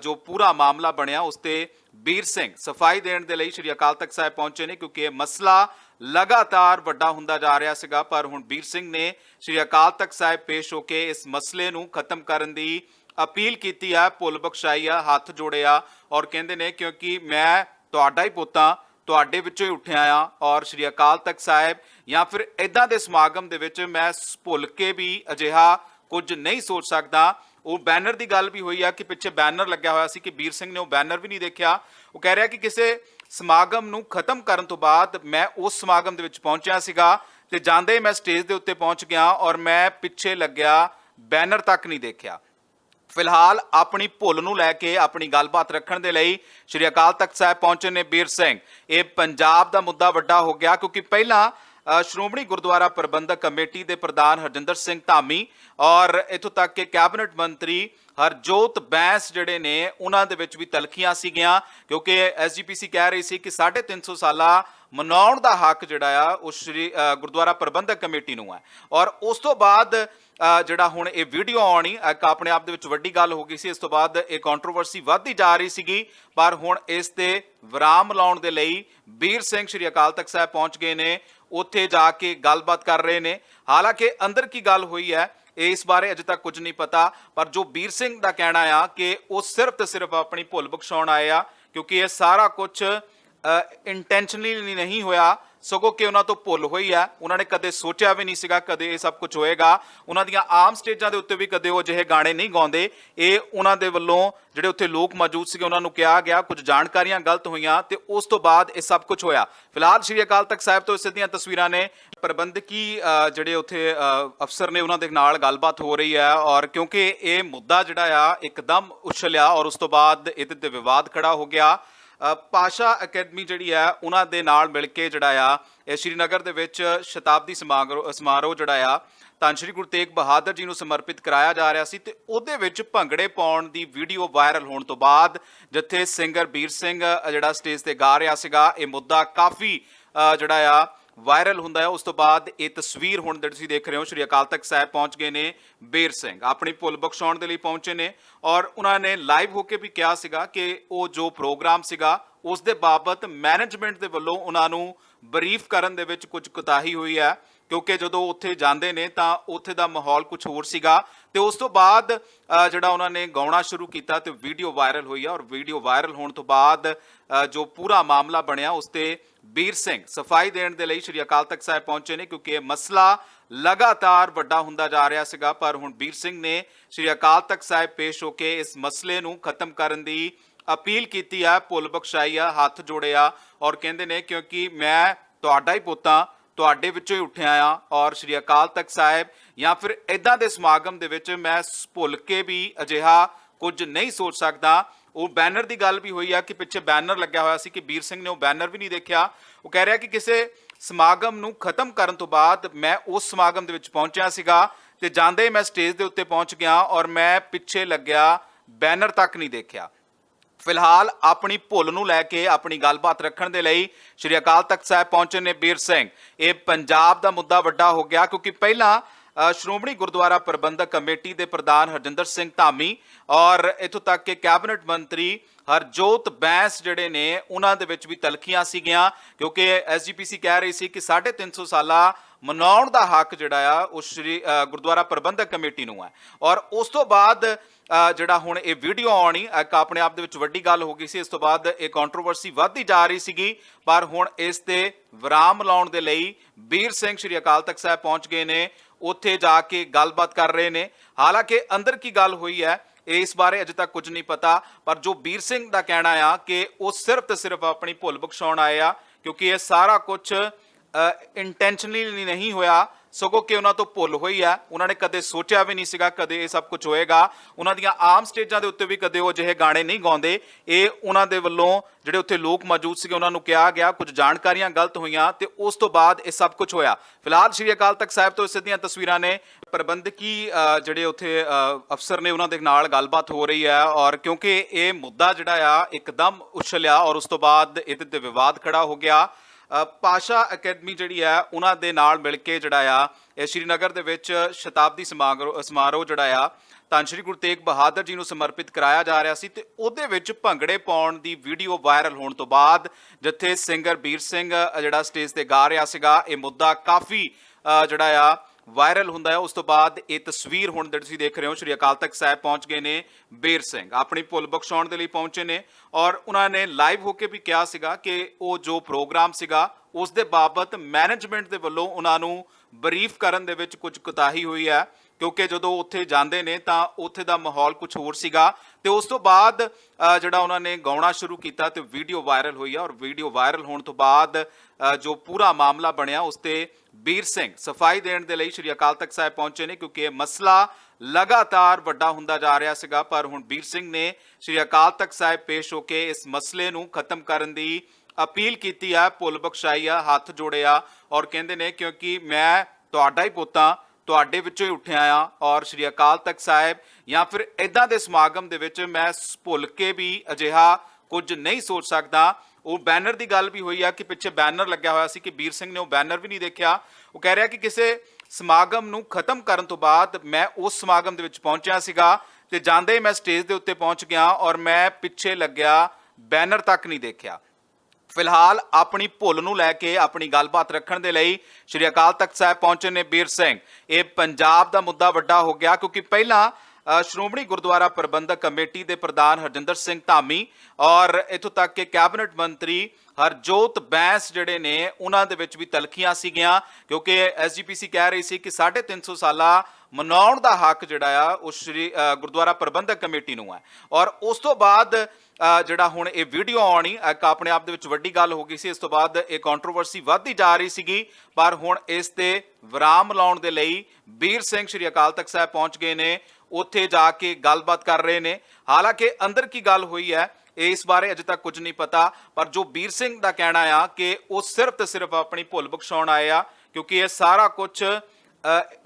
ਜੋ ਪੂਰਾ ਮਾਮਲਾ ਬਣਿਆ, ਉਸ ਤੇ ਵੀਰ ਸਿੰਘ ਸਫ਼ਾਈ ਦੇਣ ਦੇ ਲਈ ਸ਼੍ਰੀ ਅਕਾਲ ਤਖਤ ਸਾਹਿਬ ਪਹੁੰਚੇ ਨੇ ਕਿਉਂਕਿ ਇਹ ਮਸਲਾ ਲਗਾਤਾਰ ਵੱਡਾ ਹੁੰਦਾ ਜਾ ਰਿਹਾ ਸੀਗਾ, ਪਰ ਹੁਣ ਵੀਰ ਸਿੰਘ ਨੇ ਸ਼੍ਰੀ ਅਕਾਲ ਤਖਤ ਸਾਹਿਬ ਪੇਸ਼ ਹੋ ਕੇ ਇਸ ਮਸਲੇ ਨੂੰ ਖਤਮ ਕਰਨ ਦੀ ਅਪੀਲ ਕੀਤੀ ਆ, ਭੁੱਲ ਬਖਸ਼ਾਈ ਆ, ਹੱਥ ਜੋੜਿਆ ਔਰ ਕਹਿੰਦੇ ਨੇ ਕਿਉਂਕਿ ਮੈਂ ਤੁਹਾਡਾ ਹੀ ਪੁੱਤਾਂ, ਤੁਹਾਡੇ ਵਿੱਚੋਂ ਹੀ ਉੱਠਿਆ ਆ ਔਰ ਸ਼੍ਰੀ ਅਕਾਲ ਤਖਤ ਸਾਹਿਬ ਜਾਂ ਫਿਰ ਇਦਾਂ ਦੇ ਸਮਾਗਮ ਦੇ ਵਿੱਚ ਮੈਂ ਭੁੱਲ ਕੇ ਵੀ ਅਜਿਹਾ ਕੁਝ ਨਹੀਂ ਸੋਚ ਸਕਦਾ। ਉਹ ਬੈਨਰ ਦੀ ਗੱਲ ਵੀ ਹੋਈ ਆ ਕਿ ਪਿੱਛੇ ਬੈਨਰ ਲੱਗਿਆ ਹੋਇਆ ਸੀ ਕਿ ਵੀਰ ਸਿੰਘ ਨੇ ਉਹ ਬੈਨਰ ਵੀ ਨਹੀਂ ਦੇਖਿਆ। ਉਹ ਕਹਿ ਰਿਹਾ ਕਿ ਕਿਸੇ ਸਮਾਗਮ ਨੂੰ ਖਤਮ ਕਰਨ ਤੋਂ ਬਾਅਦ ਮੈਂ ਉਸ ਸਮਾਗਮ ਦੇ ਵਿੱਚ ਪਹੁੰਚਿਆ ਸੀਗਾ ਤੇ ਜਾਂਦੇ ਹੀ ਮੈਂ ਸਟੇਜ ਦੇ ਉੱਤੇ ਪਹੁੰਚ ਗਿਆ ਔਰ ਮੈਂ ਪਿੱਛੇ ਲੱਗਿਆ, ਬੈਨਰ ਤੱਕ ਨਹੀਂ ਦੇਖਿਆ। ਫਿਲਹਾਲ ਆਪਣੀ ਭੁੱਲ ਨੂੰ ਲੈ ਕੇ ਆਪਣੀ ਗੱਲਬਾਤ ਰੱਖਣ ਦੇ ਲਈ ਸ਼੍ਰੀ ਅਕਾਲ ਤਖਤ ਸਾਹਿਬ ਪਹੁੰਚੇ ਨੇ ਬੀਰ ਸਿੰਘ। ਇਹ ਪੰਜਾਬ ਦਾ ਮੁੱਦਾ ਵੱਡਾ ਹੋ ਗਿਆ ਕਿਉਂਕਿ ਪਹਿਲਾਂ ਸ਼੍ਰੋਮਣੀ ਗੁਰਦੁਆਰਾ ਪ੍ਰਬੰਧਕ ਕਮੇਟੀ ਦੇ ਪ੍ਰਧਾਨ ਹਰਜਿੰਦਰ ਸਿੰਘ ਧਾਮੀ ਔਰ ਇਥੋਂ ਤੱਕ ਕਿ ਕੈਬਨਿਟ ਮੰਤਰੀ ਹਰਜੋਤ ਬੈਂਸ ਜਿਹੜੇ ਨੇ, ਉਹਨਾਂ ਦੇ ਵਿੱਚ ਵੀ ਤਲਖੀਆਂ ਸੀਗੀਆਂ ਕਿਉਂਕਿ ਐਸਜੀਪੀਸੀ ਕਹਿ ਰਹੀ ਸੀ ਕਿ 350 ਸਾਲਾ ਮਨਾਉਣ ਦਾ ਹੱਕ ਜਿਹੜਾ ਆ, ਉਹ ਸ਼੍ਰੀ ਗੁਰਦੁਆਰਾ ਪ੍ਰਬੰਧਕ ਕਮੇਟੀ ਨੂੰ ਹੈ। ਔਰ ਉਸ ਤੋਂ ਬਾਅਦ ਜਿਹੜਾ ਹੁਣ ਇਹ ਵੀਡੀਓ ਆਉਣੀ, ਇੱਕ ਆਪਣੇ ਆਪ ਦੇ ਵਿੱਚ ਵੱਡੀ ਗੱਲ ਹੋ ਗਈ ਸੀ, ਇਸ ਤੋਂ ਬਾਅਦ ਇਹ ਕੰਟਰੋਵਰਸੀ ਵੱਧਦੀ ਜਾ ਰਹੀ ਸੀਗੀ। ਪਰ ਹੁਣ ਇਸ ਤੇ ਵਿਰਾਮ ਲਾਉਣ ਦੇ ਲਈ ਵੀਰ ਸਿੰਘ ਸ਼੍ਰੀ ਅਕਾਲ ਤਖਤ ਸਾਹਿਬ ਪਹੁੰਚ ਗਏ ਨੇ, ਉੱਥੇ ਜਾ ਕੇ ਗੱਲਬਾਤ ਕਰ ਰਹੇ ਨੇ। ਹਾਲਾਂਕਿ ਅੰਦਰ ਕੀ ਗੱਲ ਹੋਈ ਹੈ ਇਸ ਬਾਰੇ ਅਜੇ ਤੱਕ ਕੁਝ ਨਹੀਂ ਪਤਾ, ਪਰ ਜੋ ਵੀਰ ਸਿੰਘ ਦਾ ਕਹਿਣਾ ਆ ਕਿ ਉਹ ਸਿਰਫ ਤੇ ਸਿਰਫ ਆਪਣੀ ਭੁੱਲ ਬਖਸ਼ਾਉਣ ਆਏ ਆ, ਕਿਉਂਕਿ ਇਹ ਸਾਰਾ ਕੁਝ ਇੰਟੈਂਸ਼ਨਲੀ ਨਹੀਂ ਹੋਇਆ। ਸਗੋਂ ਕਿ ਉਹਨਾਂ ਤੋਂ ਭੁੱਲ ਹੋਈ ਆ। ਉਹਨਾਂ ਨੇ ਕਦੇ ਸੋਚਿਆ ਵੀ ਨਹੀਂ ਸੀਗਾ, ਕਦੇ ਇਹ ਸਭ ਕੁਝ ਹੋਏਗਾ। ਉਹਨਾਂ ਦੀਆਂ ਆਮ ਸਟੇਜਾਂ ਦੇ ਉੱਤੇ ਵੀ ਕਦੇ ਉਹ ਜਿਹੇ ਗਾਣੇ ਨਹੀਂ ਗਾਉਂਦੇ। ਇਹ ਉਹਨਾਂ ਦੇ ਵੱਲੋਂ ਜਿਹੜੇ ਉੱਥੇ ਲੋਕ ਮੌਜੂਦ ਸੀਗੇ, ਉਹਨਾਂ ਨੂੰ ਕਿਹਾ ਗਿਆ, ਕੁਝ ਜਾਣਕਾਰੀਆਂ ਗਲਤ ਹੋਈਆਂ ਤੇ ਉਸ ਤੋਂ ਬਾਅਦ ਇਹ ਸਭ ਕੁਝ ਹੋਇਆ। ਫਿਲਹਾਲ ਸ਼੍ਰੀ ਅਕਾਲ ਤਖਤ ਸਾਹਿਬ ਤੋਂ ਇਸ ਦੀਆਂ ਤਸਵੀਰਾਂ ਨੇ। ਪ੍ਰਬੰਧਕੀ ਜਿਹੜੇ ਉੱਥੇ ਅਫਸਰ ਨੇ ਉਹਨਾਂ ਦੇ ਨਾਲ ਗੱਲਬਾਤ ਹੋ ਰਹੀ ਹੈ ਔਰ ਕਿਉਂਕਿ ਇਹ ਮੁੱਦਾ ਜਿਹੜਾ ਆ, ਇੱਕਦਮ ਉਛਲਿਆ ਔਰ ਉਸ ਤੋਂ ਬਾਅਦ ਇਹਦੇ ਤੇ ਵਿਵਾਦ ਖੜਾ ਹੋ ਗਿਆ। ਪਾਸ਼ਾ ਅਕੈਡਮੀ ਜਿਹੜੀ ਆ ਉਹਨਾਂ ਦੇ ਨਾਲ ਮਿਲ ਕੇ ਜਿਹੜਾ ਆ, ਇਹ ਸ਼੍ਰੀਨਗਰ ਦੇ ਵਿੱਚ ਸ਼ਤਾਬਦੀ ਸਮਾਗਰੋ- ਸਮਾਰੋਹ ਜਿਹੜਾ ਆ, ਤਾਂ ਸ਼੍ਰੀ ਗੁਰੂ ਤੇਗ ਬਹਾਦਰ ਜੀ ਨੂੰ ਸਮਰਪਿਤ ਕਰਾਇਆ ਜਾ ਰਿਹਾ ਸੀ ਤੇ ਉਹਦੇ ਵਿੱਚ ਭੰਗੜੇ ਪਾਉਣ ਦੀ ਵੀਡੀਓ ਵਾਇਰਲ ਹੋਣ ਤੋਂ ਬਾਅਦ ਜਿੱਥੇ ਸਿੰਗਰ ਵੀਰ ਸਿੰਘ ਜਿਹੜਾ ਸਟੇਜ ਤੇ ਗਾ ਰਿਹਾ ਸੀਗਾ, ਇਹ ਮੁੱਦਾ ਕਾਫੀ ਜਿਹੜਾ ਆ ਵਾਇਰਲ ਹੁੰਦਾ ਹੈ। ਉਸ ਤੋਂ ਬਾਅਦ ਇਹ ਤਸਵੀਰ ਹੁਣ ਤੁਸੀਂ ਦੇਖ ਰਹੇ ਹੋ, ਸ਼੍ਰੀ ਅਕਾਲ ਤਖਤ ਸਾਹਿਬ ਪਹੁੰਚ ਗਏ ਨੇ ਬੇਰ ਸਿੰਘ। ਆਪਣੀ ਭੁੱਲ ਬਖਸ਼ਾਉਣ ਦੇ ਲਈ ਪਹੁੰਚੇ ਨੇ ਔਰ ਉਹਨਾਂ ਨੇ ਲਾਈਵ ਹੋ ਕੇ ਵੀ ਕਿਹਾ ਸੀਗਾ ਕਿ ਉਹ ਜੋ ਪ੍ਰੋਗਰਾਮ ਸੀਗਾ, ਉਸ ਦੇ ਬਾਬਤ ਮੈਨੇਜਮੈਂਟ ਦੇ ਵੱਲੋਂ ਉਹਨਾਂ ਨੂੰ ਬਰੀਫ ਕਰਨ ਦੇ ਵਿੱਚ ਕੁਝ ਕੁਤਾਹੀ ਹੋਈ ਹੈ। ਕਿਉਂਕਿ ਜਦੋਂ ਉੱਥੇ ਜਾਂਦੇ ਨੇ ਤਾਂ ਉੱਥੇ ਦਾ ਮਾਹੌਲ ਕੁਝ ਹੋਰ ਸੀਗਾ ਤੇ ਉਸ ਤੋਂ ਬਾਅਦ ਜਿਹੜਾ ਉਹਨਾਂ ਨੇ ਗਾਉਣਾ ਸ਼ੁਰੂ ਕੀਤਾ ਤੇ ਵੀਡੀਓ ਵਾਇਰਲ ਹੋਈ ਆ ਔਰ ਵੀਡੀਓ ਵਾਇਰਲ ਹੋਣ ਤੋਂ ਬਾਅਦ ਜੋ ਪੂਰਾ ਮਾਮਲਾ ਬਣਿਆ ਉਸ ਤੇ ਵੀਰ ਸਿੰਘ ਸਫ਼ਾਈ ਦੇਣ ਦੇ ਲਈ ਸ਼੍ਰੀ ਅਕਾਲ ਤਖਤ ਸਾਹਿਬ ਪਹੁੰਚੇ ਨੇ ਕਿਉਂਕਿ ਇਹ ਮਸਲਾ ਲਗਾਤਾਰ ਵੱਡਾ ਹੁੰਦਾ ਜਾ ਰਿਹਾ ਸੀਗਾ, ਪਰ ਹੁਣ ਵੀਰ ਸਿੰਘ ਨੇ ਸ਼੍ਰੀ ਅਕਾਲ ਤਖਤ ਸਾਹਿਬ ਪੇਸ਼ ਹੋ ਕੇ ਇਸ ਮਸਲੇ ਨੂੰ ਖਤਮ ਕਰਨ ਦੀ ਅਪੀਲ ਕੀਤੀ ਆ, ਭੁੱਲ ਬਖਸ਼ਾਈ ਆ, ਹੱਥ ਜੋੜਿਆ ਔਰ ਕਹਿੰਦੇ ਨੇ ਕਿਉਂਕਿ ਮੈਂ ਤੁਹਾਡਾ ਹੀ ਪੁੱਤਾਂ ਤੁਹਾਡੇ ਵਿੱਚੋਂ ਹੀ ਉੱਠਿਆ ਆ ਔਰ ਸ਼੍ਰੀ ਅਕਾਲ ਤਖਤ ਸਾਹਿਬ ਜਾਂ ਫਿਰ ਇਦਾਂ ਦੇ ਸਮਾਗਮ ਦੇ ਵਿੱਚ ਮੈਂ ਭੁੱਲ ਕੇ ਵੀ ਅਜਿਹਾ ਕੁਝ ਨਹੀਂ ਸੋਚ ਸਕਦਾ। ਉਹ ਬੈਨਰ ਦੀ ਗੱਲ ਵੀ ਹੋਈ ਆ ਕਿ ਪਿੱਛੇ ਬੈਨਰ ਲੱਗਿਆ ਹੋਇਆ ਸੀ ਕਿ ਵੀਰ ਸਿੰਘ ਨੇ ਉਹ ਬੈਨਰ ਵੀ ਨਹੀਂ ਦੇਖਿਆ। ਉਹ ਕਹਿ ਰਿਹਾ ਕਿ ਕਿਸੇ ਸਮਾਗਮ ਨੂੰ ਖਤਮ ਕਰਨ ਤੋਂ ਬਾਅਦ ਮੈਂ ਉਸ ਸਮਾਗਮ ਦੇ ਵਿੱਚ ਪਹੁੰਚਿਆ ਸੀਗਾ ਤੇ ਜਾਂਦੇ ਹੀ ਮੈਂ ਸਟੇਜ ਦੇ ਉੱਤੇ ਪਹੁੰਚ ਗਿਆ ਔਰ ਮੈਂ ਪਿੱਛੇ ਲੱਗਿਆ, ਬੈਨਰ ਤੱਕ ਨਹੀਂ ਦੇਖਿਆ। ਫਿਲਹਾਲ ਆਪਣੀ ਭੁੱਲ ਨੂੰ ਲੈ ਕੇ ਆਪਣੀ ਗੱਲਬਾਤ ਰੱਖਣ ਦੇ ਲਈ ਸ਼੍ਰੀ ਅਕਾਲ ਤਖਤ ਸਾਹਿਬ ਪਹੁੰਚੇ ਨੇ ਬੀਰ ਸਿੰਘ। ਇਹ ਪੰਜਾਬ ਦਾ ਮੁੱਦਾ ਵੱਡਾ ਹੋ ਗਿਆ ਕਿਉਂਕਿ ਪਹਿਲਾਂ ਸ਼੍ਰੋਮਣੀ ਗੁਰਦੁਆਰਾ ਪ੍ਰਬੰਧਕ ਕਮੇਟੀ ਦੇ ਪ੍ਰਧਾਨ ਹਰਜਿੰਦਰ ਸਿੰਘ ਧਾਮੀ ਔਰ ਇਥੋਂ ਤੱਕ ਕਿ ਕੈਬਨਿਟ ਮੰਤਰੀ ਹਰਜੋਤ ਬੈਂਸ ਜਿਹੜੇ ਨੇ, ਉਹਨਾਂ ਦੇ ਵਿੱਚ ਵੀ ਤਲਖੀਆਂ ਸੀਗੀਆਂ ਕਿਉਂਕਿ ਐਸਜੀਪੀਸੀ ਕਹਿ ਰਹੀ ਸੀ ਕਿ 350 ਸਾਲਾ ਮਨਾਉਣ ਦਾ ਹੱਕ ਜਿਹੜਾ ਆ, ਉਹ ਸ਼੍ਰੀ ਗੁਰਦੁਆਰਾ ਪ੍ਰਬੰਧਕ ਕਮੇਟੀ ਨੂੰ ਹੈ। ਔਰ ਉਸ ਤੋਂ ਬਾਅਦ ਜਿਹੜਾ ਹੁਣ ਇਹ ਵੀਡੀਓ ਆਉਣੀ, ਇੱਕ ਆਪਣੇ ਆਪ ਦੇ ਵਿੱਚ ਵੱਡੀ ਗੱਲ ਹੋ ਗਈ ਸੀ, ਇਸ ਤੋਂ ਬਾਅਦ ਇਹ ਕੰਟਰੋਵਰਸੀ ਵੱਧਦੀ ਜਾ ਰਹੀ ਸੀਗੀ, ਪਰ ਹੁਣ ਇਸ ਤੇ ਵਿਰਾਮ ਲਾਉਣ ਦੇ ਲਈ ਵੀਰ ਸਿੰਘ ਸ਼੍ਰੀ ਅਕਾਲ ਤਖਤ ਸਾਹਿਬ ਪਹੁੰਚ ਗਏ ਨੇ, ਉੱਥੇ ਜਾ ਕੇ ਗੱਲਬਾਤ ਕਰ ਰਹੇ ਨੇ। ਹਾਲਾਂਕਿ ਅੰਦਰ ਕੀ ਗੱਲ ਹੋਈ ਹੈ ਇਸ ਬਾਰੇ ਅਜੇ ਤੱਕ ਕੁਝ ਨਹੀਂ ਪਤਾ, ਪਰ ਜੋ ਵੀਰ ਸਿੰਘ ਦਾ ਕਹਿਣਾ ਆ ਕਿ ਉਹ ਸਿਰਫ ਤੇ ਸਿਰਫ ਆਪਣੀ ਭੁੱਲ ਬਖਸ਼ਾਉਣ ਆਏ ਆ, ਕਿਉਂਕਿ ਇਹ ਸਾਰਾ ਕੁਝ ਇੰਟੈਂਸ਼ਨਲੀ ਨਹੀਂ ਹੋਇਆ। ਸਗੋਂ ਕਿ ਉਹਨਾਂ ਤੋਂ ਭੁੱਲ ਹੋਈ ਆ। ਉਹਨਾਂ ਨੇ ਕਦੇ ਸੋਚਿਆ ਵੀ ਨਹੀਂ ਸੀਗਾ ਕਦੇ ਇਹ ਸਭ ਕੁਝ ਹੋਏਗਾ। ਉਹਨਾਂ ਦੀਆਂ ਆਮ ਸਟੇਜਾਂ ਦੇ ਉੱਤੇ ਵੀ ਕਦੇ ਉਹ ਅਜਿਹੇ ਗਾਣੇ ਨਹੀਂ ਗਾਉਂਦੇ। ਇਹ ਉਹਨਾਂ ਦੇ ਵੱਲੋਂ ਜਿਹੜੇ ਉੱਥੇ ਲੋਕ ਮੌਜੂਦ ਸੀਗੇ ਉਹਨਾਂ ਨੂੰ ਕਿਹਾ ਗਿਆ ਕੁਝ ਜਾਣਕਾਰੀਆਂ ਗਲਤ ਹੋਈਆਂ ਤੇ ਉਸ ਤੋਂ ਬਾਅਦ ਇਹ ਸਭ ਕੁਝ ਹੋਇਆ। ਫਿਲਹਾਲ ਸ਼੍ਰੀ ਅਕਾਲ ਤਖਤ ਸਾਹਿਬ ਤੋਂ ਇਸ ਦੀਆਂ ਤਸਵੀਰਾਂ ਨੇ। ਪ੍ਰਬੰਧਕੀ ਅ, ਜਿਹੜੇ ਉੱਥੇ ਅਫਸਰ ਨੇ ਉਹਨਾਂ ਦੇ ਨਾਲ ਗੱਲਬਾਤ ਹੋ ਰਹੀ ਹੈ ਔਰ ਕਿਉਂਕਿ ਇਹ ਮੁੱਦਾ ਜਿਹੜਾ ਆ ਇੱਕਦਮ ਉਛਲਿਆ ਔਰ ਉਸ ਤੋਂ ਬਾਅਦ ਇਹਦੇ ਤੇ ਵਿਵਾਦ ਖੜਾ ਹੋ ਗਿਆ। ਪਾਸ਼ਾ ਅਕੈਡਮੀ ਜਿਹੜੀ ਆ ਉਹਨਾਂ ਦੇ ਨਾਲ ਮਿਲ ਕੇ ਜਿਹੜਾ ਆ, ਇਹ ਸ਼੍ਰੀਨਗਰ ਦੇ ਵਿੱਚ ਸ਼ਤਾਬਦੀ ਸਮਾਗਰੋ- ਸਮਾਰੋਹ ਜਿਹੜਾ ਆ, ਤਾਂ ਸ਼੍ਰੀ ਗੁਰੂ ਤੇਗ ਬਹਾਦਰ ਜੀ ਨੂੰ ਸਮਰਪਿਤ ਕਰਾਇਆ ਜਾ ਰਿਹਾ ਸੀ ਤੇ ਉਹਦੇ ਵਿੱਚ ਭੰਗੜੇ ਪਾਉਣ ਦੀ ਵੀਡੀਓ ਵਾਇਰਲ ਹੋਣ ਤੋਂ ਬਾਅਦ ਜਿੱਥੇ ਸਿੰਗਰ ਵੀਰ ਸਿੰਘ ਜਿਹੜਾ ਸਟੇਜ ਤੇ ਗਾ ਰਿਹਾ ਸੀਗਾ, ਇਹ ਮੁੱਦਾ ਕਾਫੀ ਜਿਹੜਾ ਆ ਵਾਇਰਲ ਹੁੰਦਾ ਹੈ। ਉਸ ਤੋਂ ਬਾਅਦ ਇਹ ਤਸਵੀਰ ਹੁਣ ਜਿਹੜੀ ਤੁਸੀਂ ਦੇਖ ਰਹੇ ਹੋ, ਸ਼੍ਰੀ ਅਕਾਲ ਤਖਤ ਸਾਹਿਬ ਪਹੁੰਚ ਗਏ ਨੇ ਬੇਰ ਸਿੰਘ। ਆਪਣੀ ਭੁੱਲ ਬਖਸ਼ਾਉਣ ਦੇ ਲਈ ਪਹੁੰਚੇ ਨੇ ਔਰ ਉਹਨਾਂ ਨੇ ਲਾਈਵ ਹੋ ਕੇ ਵੀ ਕਿਹਾ ਸੀਗਾ ਕਿ ਉਹ ਜੋ ਪ੍ਰੋਗਰਾਮ ਸੀਗਾ, ਉਸ ਦੇ ਬਾਬਤ ਮੈਨੇਜਮੈਂਟ ਦੇ ਵੱਲੋਂ ਉਹਨਾਂ ਨੂੰ ਬਰੀਫ ਕਰਨ ਦੇ ਵਿੱਚ ਕੁਝ ਕੁਤਾਹੀ ਹੋਈ ਹੈ। ਕਿਉਂਕਿ ਜਦੋਂ ਉੱਥੇ ਜਾਂਦੇ ਨੇ ਤਾਂ ਉੱਥੇ ਦਾ ਮਾਹੌਲ ਕੁਝ ਹੋਰ ਸੀਗਾ ਤੇ ਉਸ ਤੋਂ ਬਾਅਦ ਜਿਹੜਾ ਉਹਨਾਂ ਨੇ ਗਾਉਣਾ ਸ਼ੁਰੂ ਕੀਤਾ ਤੇ ਵੀਡੀਓ ਵਾਇਰਲ ਹੋਈ ਆ ਔਰ ਵੀਡੀਓ ਵਾਇਰਲ ਹੋਣ ਤੋਂ ਬਾਅਦ ਜੋ ਪੂਰਾ ਮਾਮਲਾ ਬਣਿਆ ਉਸ ਤੇ ਵੀਰ ਸਿੰਘ ਸਫ਼ਾਈ ਦੇਣ ਦੇ ਲਈ ਸ਼੍ਰੀ ਅਕਾਲ ਤਖਤ ਸਾਹਿਬ ਪਹੁੰਚੇ ਨੇ ਕਿਉਂਕਿ ਇਹ ਮਸਲਾ ਲਗਾਤਾਰ ਵੱਡਾ ਹੁੰਦਾ ਜਾ ਰਿਹਾ ਸੀਗਾ, ਪਰ ਹੁਣ ਵੀਰ ਸਿੰਘ ਨੇ ਸ਼੍ਰੀ ਅਕਾਲ ਤਖਤ ਸਾਹਿਬ ਪੇਸ਼ ਹੋ ਕੇ ਇਸ ਮਸਲੇ ਨੂੰ ਖਤਮ ਕਰਨ ਦੀ ਅਪੀਲ ਕੀਤੀ ਆ, ਭੁੱਲ ਬਖਸ਼ਾਈ ਆ, ਹੱਥ ਜੋੜਿਆ ਔਰ ਕਹਿੰਦੇ ਨੇ ਕਿਉਂਕਿ ਮੈਂ ਤੁਹਾਡਾ ਹੀ ਪੁੱਤਾਂ ਤੁਹਾਡੇ ਵਿੱਚੋਂ ਹੀ ਉੱਠਿਆ ਆ ਔਰ ਸ਼੍ਰੀ ਅਕਾਲ ਤਖਤ ਸਾਹਿਬ ਜਾਂ ਫਿਰ ਇਦਾਂ ਦੇ ਸਮਾਗਮ ਦੇ ਵਿੱਚ ਮੈਂ ਭੁੱਲ ਕੇ ਵੀ ਅਜਿਹਾ ਕੁਝ ਨਹੀਂ ਸੋਚ ਸਕਦਾ। ਉਹ ਬੈਨਰ ਦੀ ਗੱਲ ਵੀ ਹੋਈ ਆ ਕਿ ਪਿੱਛੇ ਬੈਨਰ ਲੱਗਿਆ ਹੋਇਆ ਸੀ ਕਿ ਵੀਰ ਸਿੰਘ ਨੇ ਉਹ ਬੈਨਰ ਵੀ ਨਹੀਂ ਦੇਖਿਆ। ਉਹ ਕਹਿ ਰਿਹਾ ਕਿ ਕਿਸੇ ਸਮਾਗਮ ਨੂੰ ਖਤਮ ਕਰਨ ਤੋਂ ਬਾਅਦ ਮੈਂ ਉਸ ਸਮਾਗਮ ਦੇ ਵਿੱਚ ਪਹੁੰਚਿਆ ਸੀਗਾ ਤੇ ਜਾਂਦੇ ਹੀ ਮੈਂ ਸਟੇਜ ਦੇ ਉੱਤੇ ਪਹੁੰਚ ਗਿਆ ਔਰ ਮੈਂ ਪਿੱਛੇ ਲੱਗਿਆ, ਬੈਨਰ ਤੱਕ ਨਹੀਂ ਦੇਖਿਆ। ਫਿਲਹਾਲ ਆਪਣੀ ਭੁੱਲ ਨੂੰ ਲੈ ਕੇ ਆਪਣੀ ਗੱਲਬਾਤ ਰੱਖਣ ਦੇ ਲਈ ਸ਼੍ਰੀ ਅਕਾਲ ਤਖਤ ਸਾਹਿਬ ਪਹੁੰਚੇ ਨੇ ਬੀਰ ਸਿੰਘ। ਇਹ ਪੰਜਾਬ ਦਾ ਮੁੱਦਾ ਵੱਡਾ ਹੋ ਗਿਆ ਕਿਉਂਕਿ ਪਹਿਲਾਂ ਸ਼੍ਰੋਮਣੀ ਗੁਰਦੁਆਰਾ ਪ੍ਰਬੰਧਕ ਕਮੇਟੀ ਦੇ ਪ੍ਰਧਾਨ ਹਰਜਿੰਦਰ ਸਿੰਘ ਧਾਮੀ ਔਰ ਇਥੋਂ ਤੱਕ ਕਿ ਕੈਬਨਿਟ ਮੰਤਰੀ ਹਰਜੋਤ ਬੈਂਸ ਜਿਹੜੇ ਨੇ, ਉਹਨਾਂ ਦੇ ਵਿੱਚ ਵੀ ਤਲਖੀਆਂ ਸੀਗੀਆਂ ਕਿਉਂਕਿ ਐਸਜੀਪੀਸੀ ਕਹਿ ਰਹੀ ਸੀ ਕਿ 350 ਸਾਲਾ ਮਨਾਉਣ ਦਾ ਹੱਕ ਜਿਹੜਾ ਆ, ਉਹ ਸ਼੍ਰੀ ਗੁਰਦੁਆਰਾ ਪ੍ਰਬੰਧਕ ਕਮੇਟੀ ਨੂੰ ਹੈ। ਔਰ ਉਸ ਤੋਂ ਬਾਅਦ ਜਿਹੜਾ ਹੁਣ ਇਹ ਵੀਡੀਓ ਆਉਣੀ, ਇੱਕ ਆਪਣੇ ਆਪ ਦੇ ਵਿੱਚ ਵੱਡੀ ਗੱਲ ਹੋ ਗਈ ਸੀ, ਇਸ ਤੋਂ ਬਾਅਦ ਇਹ ਕੰਟਰੋਵਰਸੀ ਵੱਧਦੀ ਜਾ ਰਹੀ ਸੀਗੀ। ਪਰ ਹੁਣ ਇਸ ਤੇ ਵਿਰਾਮ ਲਾਉਣ ਦੇ ਲਈ ਵੀਰ ਸਿੰਘ ਸ਼੍ਰੀ ਅਕਾਲ ਤਖਤ ਸਾਹਿਬ ਪਹੁੰਚ ਗਏ ਨੇ, ਉੱਥੇ ਜਾ ਕੇ ਗੱਲਬਾਤ ਕਰ ਰਹੇ ਨੇ। ਹਾਲਾਂਕਿ ਅੰਦਰ ਕੀ ਗੱਲ ਹੋਈ ਹੈ ਇਸ ਬਾਰੇ ਅਜੇ ਤੱਕ ਕੁਝ ਨਹੀਂ ਪਤਾ, ਪਰ ਜੋ ਵੀਰ ਸਿੰਘ ਦਾ ਕਹਿਣਾ ਆ ਕਿ ਉਹ ਸਿਰਫ ਤੇ ਸਿਰਫ ਆਪਣੀ ਭੁੱਲ ਬਖਸ਼ਾਉਣ ਆਏ ਆ, ਕਿਉਂਕਿ ਇਹ ਸਾਰਾ ਕੁਝ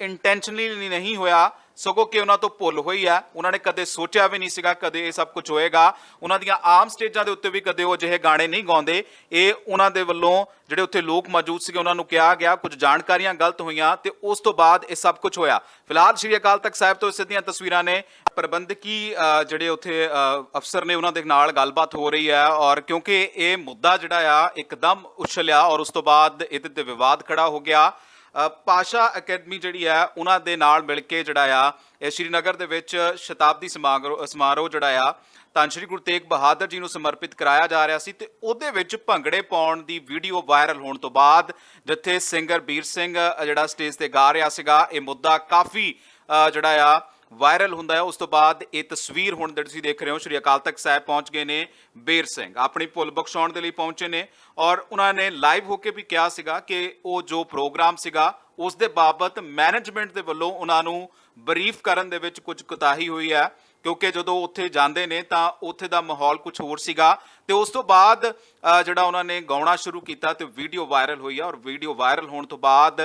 ਇੰਟੈਂਸ਼ਨਲੀ ਨਹੀਂ ਹੋਇਆ। ਸਗੋਂ ਕਿ ਉਹਨਾਂ ਤੋਂ ਭੁੱਲ ਹੋਈ ਆ। ਉਹਨਾਂ ਨੇ ਕਦੇ ਸੋਚਿਆ ਵੀ ਨਹੀਂ ਸੀਗਾ, ਕਦੇ ਇਹ ਸਭ ਕੁਝ ਹੋਏਗਾ। ਉਹਨਾਂ ਦੀਆਂ ਆਮ ਸਟੇਜਾਂ ਦੇ ਉੱਤੇ ਵੀ ਕਦੇ ਉਹ ਜਿਹੇ ਗਾਣੇ ਨਹੀਂ ਗਾਉਂਦੇ। ਇਹ ਉਹਨਾਂ ਦੇ ਵੱਲੋਂ ਜਿਹੜੇ ਉੱਥੇ ਲੋਕ ਮੌਜੂਦ ਸੀਗੇ, ਉਹਨਾਂ ਨੂੰ ਕਿਹਾ ਗਿਆ, ਕੁਝ ਜਾਣਕਾਰੀਆਂ ਗਲਤ ਹੋਈਆਂ ਤੇ ਉਸ ਤੋਂ ਬਾਅਦ ਇਹ ਸਭ ਕੁਝ ਹੋਇਆ। ਫਿਲਹਾਲ ਸ਼੍ਰੀ ਅਕਾਲ ਤਖਤ ਸਾਹਿਬ ਤੋਂ ਸਿੱਧੀਆਂ ਤਸਵੀਰਾਂ ਨੇ। ਪ੍ਰਬੰਧਕੀ ਜਿਹੜੇ ਉੱਥੇ ਅਫਸਰ ਨੇ ਉਹਨਾਂ ਦੇ ਨਾਲ ਗੱਲਬਾਤ ਹੋ ਰਹੀ ਹੈ ਔਰ ਕਿਉਂਕਿ ਇਹ ਮੁੱਦਾ ਜਿਹੜਾ ਆ, ਇੱਕਦਮ ਉਛਲਿਆ ਔਰ ਉਸ ਤੋਂ ਬਾਅਦ ਇਹਦੇ ਤੇ ਵਿਵਾਦ ਖੜਾ ਹੋ ਗਿਆ। ਪਾਸ਼ਾ ਅਕੈਡਮੀ ਜਿਹੜੀ ਆ ਉਹਨਾਂ ਦੇ ਨਾਲ ਮਿਲ ਕੇ ਜਿਹੜਾ ਆ, ਇਹ ਸ਼੍ਰੀਨਗਰ ਦੇ ਵਿੱਚ ਸ਼ਤਾਬਦੀ ਸਮਾਗਰੋ- ਸਮਾਰੋਹ ਜਿਹੜਾ ਆ, ਤਾਂ ਸ਼੍ਰੀ ਗੁਰੂ ਤੇਗ ਬਹਾਦਰ ਜੀ ਨੂੰ ਸਮਰਪਿਤ ਕਰਾਇਆ ਜਾ ਰਿਹਾ ਸੀ ਤੇ ਉਹਦੇ ਵਿੱਚ ਭੰਗੜੇ ਪਾਉਣ ਦੀ ਵੀਡੀਓ ਵਾਇਰਲ ਹੋਣ ਤੋਂ ਬਾਅਦ ਜਿੱਥੇ ਸਿੰਗਰ ਵੀਰ ਸਿੰਘ ਜਿਹੜਾ ਸਟੇਜ ਤੇ ਗਾ ਰਿਹਾ ਸੀਗਾ, ਇਹ ਮੁੱਦਾ ਕਾਫੀ ਜਿਹੜਾ ਆ ਵਾਇਰਲ ਹੁੰਦਾ ਹੈ। ਉਸ ਤੋਂ ਬਾਅਦ ਇਹ ਤਸਵੀਰ ਹੁਣ ਤੁਸੀਂ ਦੇਖ ਰਹੇ ਹੋ, ਸ਼੍ਰੀ ਅਕਾਲ ਤਖਤ ਸਾਹਿਬ ਪਹੁੰਚ ਗਏ ਨੇ ਬੇਰ ਸਿੰਘ। ਆਪਣੀ ਭੁੱਲ ਬਖਸ਼ਾਉਣ ਦੇ ਲਈ ਪਹੁੰਚੇ ਨੇ ਔਰ ਉਹਨਾਂ ਨੇ ਲਾਈਵ ਹੋ ਕੇ ਵੀ ਕਿਹਾ ਸੀਗਾ ਕਿ ਉਹ ਜੋ ਪ੍ਰੋਗਰਾਮ ਸੀਗਾ, ਉਸ ਦੇ ਬਾਬਤ ਮੈਨੇਜਮੈਂਟ ਦੇ ਵੱਲੋਂ ਉਹਨਾਂ ਨੂੰ ਬਰੀਫ ਕਰਨ ਦੇ ਵਿੱਚ ਕੁਝ ਕੁਤਾਹੀ ਹੋਈ ਹੈ। ਕਿਉਂਕਿ ਜਦੋਂ ਉੱਥੇ ਜਾਂਦੇ ਨੇ ਤਾਂ ਉੱਥੇ ਦਾ ਮਾਹੌਲ ਕੁਝ ਹੋਰ ਸੀਗਾ ਤੇ ਉਸ ਤੋਂ ਬਾਅਦ ਜਿਹੜਾ ਉਹਨਾਂ ਨੇ ਗਾਉਣਾ ਸ਼ੁਰੂ ਕੀਤਾ ਤੇ ਵੀਡੀਓ ਵਾਇਰਲ ਹੋਈ ਆ ਔਰ ਵੀਡੀਓ ਵਾਇਰਲ ਹੋਣ ਤੋਂ ਬਾਅਦ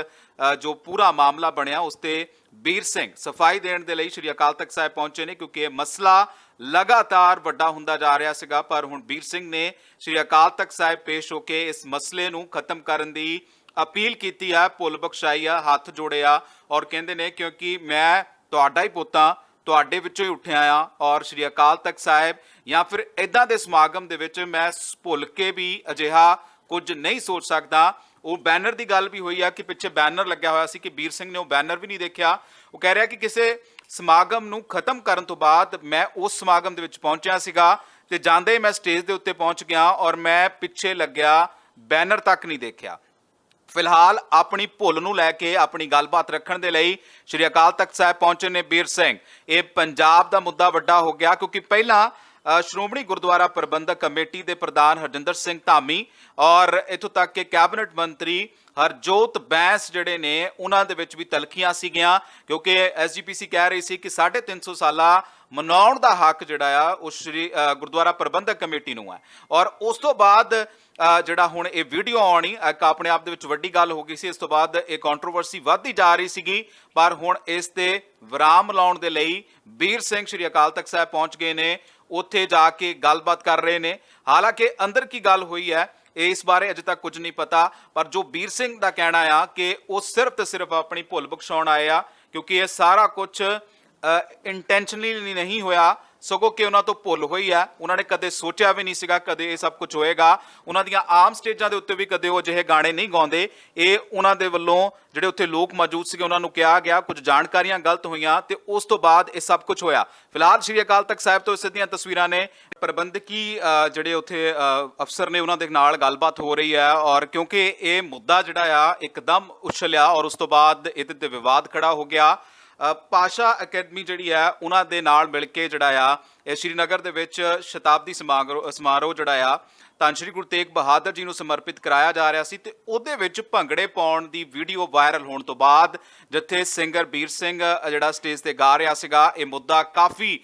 ਜੋ ਪੂਰਾ ਮਾਮਲਾ ਬਣਿਆ, ਉਸ ਤੇ ਵੀਰ ਸਿੰਘ ਸਫ਼ਾਈ ਦੇਣ ਦੇ ਲਈ ਸ਼੍ਰੀ ਅਕਾਲ ਤਖਤ ਸਾਹਿਬ ਪਹੁੰਚੇ ਨੇ ਕਿਉਂਕਿ ਇਹ ਮਸਲਾ ਲਗਾਤਾਰ ਵੱਡਾ ਹੁੰਦਾ ਜਾ ਰਿਹਾ ਸੀਗਾ, ਪਰ ਹੁਣ ਵੀਰ ਸਿੰਘ ਨੇ ਸ਼੍ਰੀ ਅਕਾਲ ਤਖਤ ਸਾਹਿਬ ਪੇਸ਼ ਹੋ ਕੇ ਇਸ ਮਸਲੇ ਨੂੰ ਖਤਮ ਕਰਨ ਦੀ ਅਪੀਲ ਕੀਤੀ ਆ, ਭੁੱਲ ਬਖਸ਼ਾਈ ਆ, ਹੱਥ ਜੋੜਿਆ ਔਰ ਕਹਿੰਦੇ ਨੇ ਕਿਉਂਕਿ ਮੈਂ ਤੁਹਾਡਾ ਹੀ ਪੁੱਤਾਂ, ਤੁਹਾਡੇ ਵਿੱਚੋਂ ਹੀ ਉੱਠਿਆ ਆ ਔਰ ਸ਼੍ਰੀ ਅਕਾਲ ਤਖਤ ਸਾਹਿਬ ਜਾਂ ਫਿਰ ਇਦਾਂ ਦੇ ਸਮਾਗਮ ਦੇ ਵਿੱਚ ਮੈਂ ਭੁੱਲ ਕੇ ਵੀ ਅਜਿਹਾ ਕੁਝ ਨਹੀਂ ਸੋਚ ਸਕਦਾ। ਉਹ ਬੈਨਰ ਦੀ ਗੱਲ ਵੀ ਹੋਈ ਆ ਕਿ ਪਿੱਛੇ ਬੈਨਰ ਲੱਗਿਆ ਹੋਇਆ ਸੀ ਕਿ ਵੀਰ ਸਿੰਘ ਨੇ ਉਹ ਬੈਨਰ ਵੀ ਨਹੀਂ ਦੇਖਿਆ। ਉਹ ਕਹਿ ਰਿਹਾ ਕਿ ਕਿਸੇ ਸਮਾਗਮ ਨੂੰ ਖਤਮ ਕਰਨ ਤੋਂ ਬਾਅਦ ਮੈਂ ਉਸ ਸਮਾਗਮ ਦੇ ਵਿੱਚ ਪਹੁੰਚਿਆ ਸੀਗਾ ਤੇ ਜਾਂਦੇ ਹੀ ਮੈਂ ਸਟੇਜ ਦੇ ਉੱਤੇ ਪਹੁੰਚ ਗਿਆ ਔਰ ਮੈਂ ਪਿੱਛੇ ਲੱਗਿਆ, ਬੈਨਰ ਤੱਕ ਨਹੀਂ ਦੇਖਿਆ। ਫਿਲਹਾਲ ਆਪਣੀ ਭੁੱਲ ਨੂੰ ਲੈ ਕੇ ਆਪਣੀ ਗੱਲਬਾਤ ਰੱਖਣ ਦੇ ਲਈ ਸ਼੍ਰੀ ਅਕਾਲ ਤਖਤ ਸਾਹਿਬ ਪਹੁੰਚੇ ਨੇ ਬੀਰ ਸਿੰਘ। ਇਹ ਪੰਜਾਬ ਦਾ ਮੁੱਦਾ ਵੱਡਾ ਹੋ ਗਿਆ ਕਿਉਂਕਿ ਪਹਿਲਾਂ ਸ਼੍ਰੋਮਣੀ ਗੁਰਦੁਆਰਾ ਪ੍ਰਬੰਧਕ ਕਮੇਟੀ ਦੇ ਪ੍ਰਧਾਨ ਹਰਜਿੰਦਰ ਸਿੰਘ ਧਾਮੀ ਔਰ ਇਥੋਂ ਤੱਕ ਕਿ ਕੈਬਨਿਟ ਮੰਤਰੀ ਹਰਜੋਤ ਬੈਂਸ ਜਿਹੜੇ ਨੇ, ਉਹਨਾਂ ਦੇ ਵਿੱਚ ਵੀ ਤਲਖੀਆਂ ਸੀਗੀਆਂ, ਕਿਉਂਕਿ ਐਸਜੀਪੀਸੀ ਕਹਿ ਰਹੀ ਸੀ ਕਿ 350 ਸਾਲਾ ਮਨਾਉਣ ਦਾ ਹੱਕ ਜਿਹੜਾ ਆ, ਉਹ ਸ਼੍ਰੀ ਗੁਰਦੁਆਰਾ ਪ੍ਰਬੰਧਕ ਕਮੇਟੀ ਨੂੰ ਹੈ। ਔਰ ਉਸ ਤੋਂ ਬਾਅਦ ਜਿਹੜਾ ਹੁਣ ਇਹ ਵੀਡੀਓ ਆਉਣੀ, ਇੱਕ ਆਪਣੇ ਆਪ ਦੇ ਵਿੱਚ ਵੱਡੀ ਗੱਲ ਹੋ ਗਈ ਸੀ, ਇਸ ਤੋਂ ਬਾਅਦ ਇਹ ਕੰਟਰੋਵਰਸੀ ਵੱਧਦੀ ਜਾ ਰਹੀ ਸੀਗੀ, ਪਰ ਹੁਣ ਇਸ ਤੇ ਵਿਰਾਮ ਲਾਉਣ ਦੇ ਲਈ ਵੀਰ ਸਿੰਘ ਸ਼੍ਰੀ ਅਕਾਲ ਤਖਤ ਸਾਹਿਬ ਪਹੁੰਚ ਗਏ ਨੇ, ਉੱਥੇ ਜਾ ਕੇ ਗੱਲਬਾਤ ਕਰ ਰਹੇ ਨੇ। ਹਾਲਾਂਕਿ ਅੰਦਰ ਕੀ ਗੱਲ ਹੋਈ ਹੈ ਇਸ ਬਾਰੇ ਅਜੇ ਤੱਕ ਕੁਝ ਨਹੀਂ ਪਤਾ, ਪਰ ਜੋ ਵੀਰ ਸਿੰਘ ਦਾ ਕਹਿਣਾ ਆ ਕਿ ਉਹ ਸਿਰਫ ਤੇ ਸਿਰਫ ਆਪਣੀ ਭੁੱਲ ਬਖਸ਼ਾਉਣ ਆਏ ਆ, ਕਿਉਂਕਿ ਇਹ ਸਾਰਾ ਕੁਝ ਇੰਟੈਂਸ਼ਨਲੀ ਨਹੀਂ ਹੋਇਆ ਸਗੋਂ ਕਿ ਉਹਨਾਂ ਤੋਂ ਭੁੱਲ ਹੋਈ ਆ। ਉਹਨਾਂ ਨੇ ਕਦੇ ਸੋਚਿਆ ਵੀ ਨਹੀਂ ਸੀਗਾ ਕਦੇ ਇਹ ਸਭ ਕੁਝ ਹੋਏਗਾ। ਉਹਨਾਂ ਦੀਆਂ ਆਮ ਸਟੇਜਾਂ ਦੇ ਉੱਤੇ ਵੀ ਕਦੇ ਉਹ ਅਜਿਹੇ ਗਾਣੇ ਨਹੀਂ ਗਾਉਂਦੇ। ਇਹ ਉਹਨਾਂ ਦੇ ਵੱਲੋਂ ਜਿਹੜੇ ਉੱਥੇ ਲੋਕ ਮੌਜੂਦ ਸੀਗੇ ਉਹਨਾਂ ਨੂੰ ਕਿਹਾ ਗਿਆ ਕੁਝ ਜਾਣਕਾਰੀਆਂ ਗਲਤ ਹੋਈਆਂ ਤੇ ਉਸ ਤੋਂ ਬਾਅਦ ਇਹ ਸਭ ਕੁਝ ਹੋਇਆ। ਫਿਲਹਾਲ ਸ਼੍ਰੀ ਅਕਾਲ ਤਖਤ ਸਾਹਿਬ ਤੋਂ ਸਿੱਧੀਆਂ ਤਸਵੀਰਾਂ ਨੇ। ਪ੍ਰਬੰਧਕੀ ਅ, ਜਿਹੜੇ ਉੱਥੇ ਅਫਸਰ ਨੇ ਉਹਨਾਂ ਦੇ ਨਾਲ ਗੱਲਬਾਤ ਹੋ ਰਹੀ ਹੈ ਔਰ ਕਿਉਂਕਿ ਇਹ ਮੁੱਦਾ ਜਿਹੜਾ ਆ ਇੱਕਦਮ ਉਛਲਿਆ ਔਰ ਉਸ ਤੋਂ ਬਾਅਦ ਇਹਦੇ ਤੇ ਵਿਵਾਦ ਖੜਾ ਹੋ ਗਿਆ। ਪਾਸ਼ਾ ਅਕੈਡਮੀ ਜਿਹੜੀ ਆ ਉਹਨਾਂ ਦੇ ਨਾਲ ਮਿਲ ਕੇ ਜਿਹੜਾ ਆ, ਇਹ ਸ਼੍ਰੀਨਗਰ ਦੇ ਵਿੱਚ ਸ਼ਤਾਬਦੀ ਸਮਾਗਰੋ- ਸਮਾਰੋਹ ਜਿਹੜਾ ਆ, ਤਾਂ ਸ਼੍ਰੀ ਗੁਰੂ ਤੇਗ ਬਹਾਦਰ ਜੀ ਨੂੰ ਸਮਰਪਿਤ ਕਰਾਇਆ ਜਾ ਰਿਹਾ ਸੀ ਤੇ ਉਹਦੇ ਵਿੱਚ ਭੰਗੜੇ ਪਾਉਣ ਦੀ ਵੀਡੀਓ ਵਾਇਰਲ ਹੋਣ ਤੋਂ ਬਾਅਦ ਜਿੱਥੇ ਸਿੰਗਰ ਵੀਰ ਸਿੰਘ ਜਿਹੜਾ ਸਟੇਜ ਤੇ ਗਾ ਰਿਹਾ ਸੀਗਾ, ਇਹ ਮੁੱਦਾ ਕਾਫੀ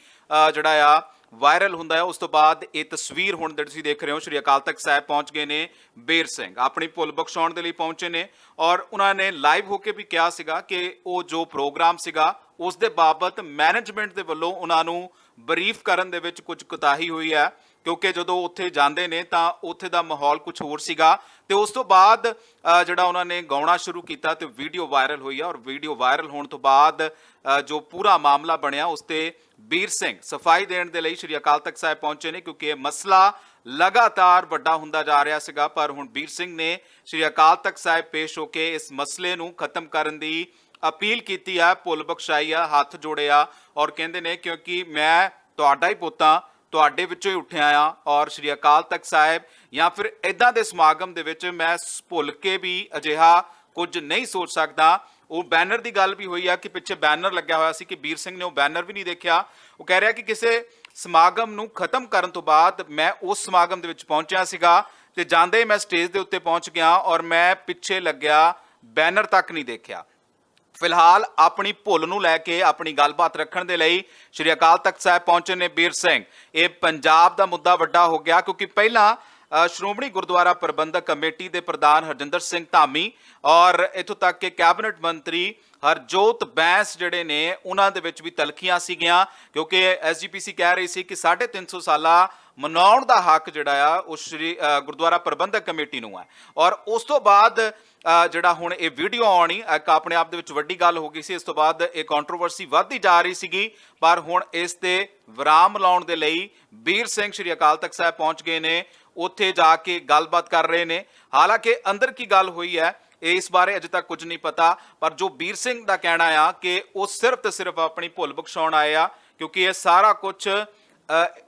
ਜਿਹੜਾ ਆ ਵਾਇਰਲ ਹੁੰਦਾ ਹੈ। ਉਸ ਤੋਂ ਬਾਅਦ ਇਹ ਤਸਵੀਰ ਹੁਣ ਜਿਹੜੀ ਤੁਸੀਂ ਦੇਖ ਰਹੇ ਹੋ, ਸ਼੍ਰੀ ਅਕਾਲ ਤਖਤ ਸਾਹਿਬ ਪਹੁੰਚ ਗਏ ਨੇ ਬੇਰ ਸਿੰਘ। ਆਪਣੀ ਭੁੱਲ ਬਖਸ਼ਾਉਣ ਦੇ ਲਈ ਪਹੁੰਚੇ ਨੇ ਔਰ ਉਹਨਾਂ ਨੇ ਲਾਈਵ ਹੋ ਕੇ ਵੀ ਕਿਹਾ ਸੀਗਾ ਕਿ ਉਹ ਜੋ ਪ੍ਰੋਗਰਾਮ ਸੀਗਾ, ਉਸ ਦੇ ਬਾਬਤ ਮੈਨੇਜਮੈਂਟ ਦੇ ਵੱਲੋਂ ਉਹਨਾਂ ਨੂੰ ਬਰੀਫ ਕਰਨ ਦੇ ਵਿੱਚ ਕੁਝ ਕੁਤਾਹੀ ਹੋਈ ਹੈ। ਕਿਉਂਕਿ ਜਦੋਂ ਉੱਥੇ ਜਾਂਦੇ ਨੇ ਤਾਂ ਉੱਥੇ ਦਾ ਮਾਹੌਲ ਕੁਝ ਹੋਰ ਸੀਗਾ ਤੇ ਉਸ ਤੋਂ ਬਾਅਦ ਜਿਹੜਾ ਉਹਨਾਂ ਨੇ ਗਾਉਣਾ ਸ਼ੁਰੂ ਕੀਤਾ ਤੇ ਵੀਡੀਓ ਵਾਇਰਲ ਹੋਈ ਆ ਔਰ ਵੀਡੀਓ ਵਾਇਰਲ ਹੋਣ ਤੋਂ ਬਾਅਦ ਜੋ ਪੂਰਾ ਮਾਮਲਾ ਬਣਿਆ ਉਸ ਤੇ ਵੀਰ ਸਿੰਘ ਸਫ਼ਾਈ ਦੇਣ ਦੇ ਲਈ ਸ਼੍ਰੀ ਅਕਾਲ ਤਖਤ ਸਾਹਿਬ ਪਹੁੰਚੇ ਨੇ ਕਿਉਂਕਿ ਇਹ ਮਸਲਾ ਲਗਾਤਾਰ ਵੱਡਾ ਹੁੰਦਾ ਜਾ ਰਿਹਾ ਸੀਗਾ, ਪਰ ਹੁਣ ਵੀਰ ਸਿੰਘ ਨੇ ਸ਼੍ਰੀ ਅਕਾਲ ਤਖਤ ਸਾਹਿਬ ਪੇਸ਼ ਹੋ ਕੇ ਇਸ ਮਸਲੇ ਨੂੰ ਖਤਮ ਕਰਨ ਦੀ ਅਪੀਲ ਕੀਤੀ ਆ, ਭੁੱਲ ਬਖਸ਼ਾਈ ਆ, ਹੱਥ ਜੋੜਿਆ ਔਰ ਕਹਿੰਦੇ ਨੇ ਕਿਉਂਕਿ ਮੈਂ ਤੁਹਾਡਾ ਹੀ ਪੁੱਤਾਂ ਤੁਹਾਡੇ ਵਿੱਚੋਂ ਹੀ ਉੱਠਿਆ ਆ ਔਰ ਸ਼੍ਰੀ ਅਕਾਲ ਤਖਤ ਸਾਹਿਬ ਜਾਂ ਫਿਰ ਇਦਾਂ ਦੇ ਸਮਾਗਮ ਦੇ ਵਿੱਚ ਮੈਂ ਭੁੱਲ ਕੇ ਵੀ ਅਜਿਹਾ ਕੁਝ ਨਹੀਂ ਸੋਚ ਸਕਦਾ। ਉਹ ਬੈਨਰ ਦੀ ਗੱਲ ਵੀ ਹੋਈ ਆ ਕਿ ਪਿੱਛੇ ਬੈਨਰ ਲੱਗਿਆ ਹੋਇਆ ਸੀ ਕਿ ਵੀਰ ਸਿੰਘ ਨੇ ਉਹ ਬੈਨਰ ਵੀ ਨਹੀਂ ਦੇਖਿਆ। ਉਹ ਕਹਿ ਰਿਹਾ ਕਿ ਕਿਸੇ ਸਮਾਗਮ ਨੂੰ ਖਤਮ ਕਰਨ ਤੋਂ ਬਾਅਦ ਮੈਂ ਉਸ ਸਮਾਗਮ ਦੇ ਵਿੱਚ ਪਹੁੰਚਿਆ ਸੀਗਾ ਤੇ ਜਾਂਦੇ ਹੀ ਮੈਂ ਸਟੇਜ ਦੇ ਉੱਤੇ ਪਹੁੰਚ ਗਿਆ ਔਰ ਮੈਂ ਪਿੱਛੇ ਲੱਗਿਆ, ਬੈਨਰ ਤੱਕ ਨਹੀਂ ਦੇਖਿਆ। ਫਿਲਹਾਲ ਆਪਣੀ ਭੁੱਲ ਨੂੰ ਲੈ ਕੇ ਆਪਣੀ ਗੱਲਬਾਤ ਰੱਖਣ ਦੇ ਲਈ ਸ਼੍ਰੀ ਅਕਾਲ ਤਖਤ ਸਾਹਿਬ ਪਹੁੰਚੇ ਨੇ ਬੀਰ ਸਿੰਘ। ਇਹ ਪੰਜਾਬ ਦਾ ਮੁੱਦਾ ਵੱਡਾ ਹੋ ਗਿਆ ਕਿਉਂਕਿ ਪਹਿਲਾਂ ਸ਼੍ਰੋਮਣੀ ਗੁਰਦੁਆਰਾ ਪ੍ਰਬੰਧਕ ਕਮੇਟੀ ਦੇ ਪ੍ਰਧਾਨ ਹਰਜਿੰਦਰ ਸਿੰਘ ਧਾਮੀ ਔਰ ਇਥੋਂ ਤੱਕ ਕਿ ਕੈਬਨਿਟ ਮੰਤਰੀ ਹਰਜੋਤ ਬੈਂਸ ਜਿਹੜੇ ਨੇ, ਉਹਨਾਂ ਦੇ ਵਿੱਚ ਵੀ ਤਲਖੀਆਂ ਸੀਗੀਆਂ, ਕਿਉਂਕਿ ਐਸਜੀਪੀਸੀ ਕਹਿ ਰਹੀ ਸੀ ਕਿ 350 ਸਾਲਾ ਮਨਾਉਣ ਦਾ ਹੱਕ ਜਿਹੜਾ ਆ, ਉਹ ਸ਼੍ਰੀ ਗੁਰਦੁਆਰਾ ਪ੍ਰਬੰਧਕ ਕਮੇਟੀ ਨੂੰ ਹੈ। ਔਰ ਉਸ ਤੋਂ ਬਾਅਦ ਜਿਹੜਾ ਹੁਣ ਇਹ ਵੀਡੀਓ ਆਉਣੀ, ਇੱਕ ਆਪਣੇ ਆਪ ਦੇ ਵਿੱਚ ਵੱਡੀ ਗੱਲ ਹੋ ਗਈ ਸੀ, ਇਸ ਤੋਂ ਬਾਅਦ ਇਹ ਕੰਟਰੋਵਰਸੀ ਵੱਧਦੀ ਜਾ ਰਹੀ ਸੀਗੀ, ਪਰ ਹੁਣ ਇਸ ਤੇ ਵਿਰਾਮ ਲਾਉਣ ਦੇ ਲਈ ਵੀਰ ਸਿੰਘ ਸ਼੍ਰੀ ਅਕਾਲ ਤਖਤ ਸਾਹਿਬ ਪਹੁੰਚ ਗਏ ਨੇ। ਉੱਥੇ ਜਾ ਕੇ ਗੱਲਬਾਤ ਕਰ ਰਹੇ ਨੇ। ਹਾਲਾਂਕਿ ਅੰਦਰ ਕੀ ਗੱਲ ਹੋਈ ਹੈ ਇਸ ਬਾਰੇ ਅਜੇ ਤੱਕ ਕੁਝ ਨਹੀਂ ਪਤਾ। ਪਰ ਜੋ ਵੀਰ ਸਿੰਘ ਦਾ ਕਹਿਣਾ ਆ ਕਿ ਉਹ ਸਿਰਫ ਤੇ ਸਿਰਫ ਆਪਣੀ ਭੁੱਲ ਬਖਸ਼ਾਉਣ ਆਏ ਆ, ਕਿਉਂਕਿ ਇਹ ਸਾਰਾ ਕੁਝ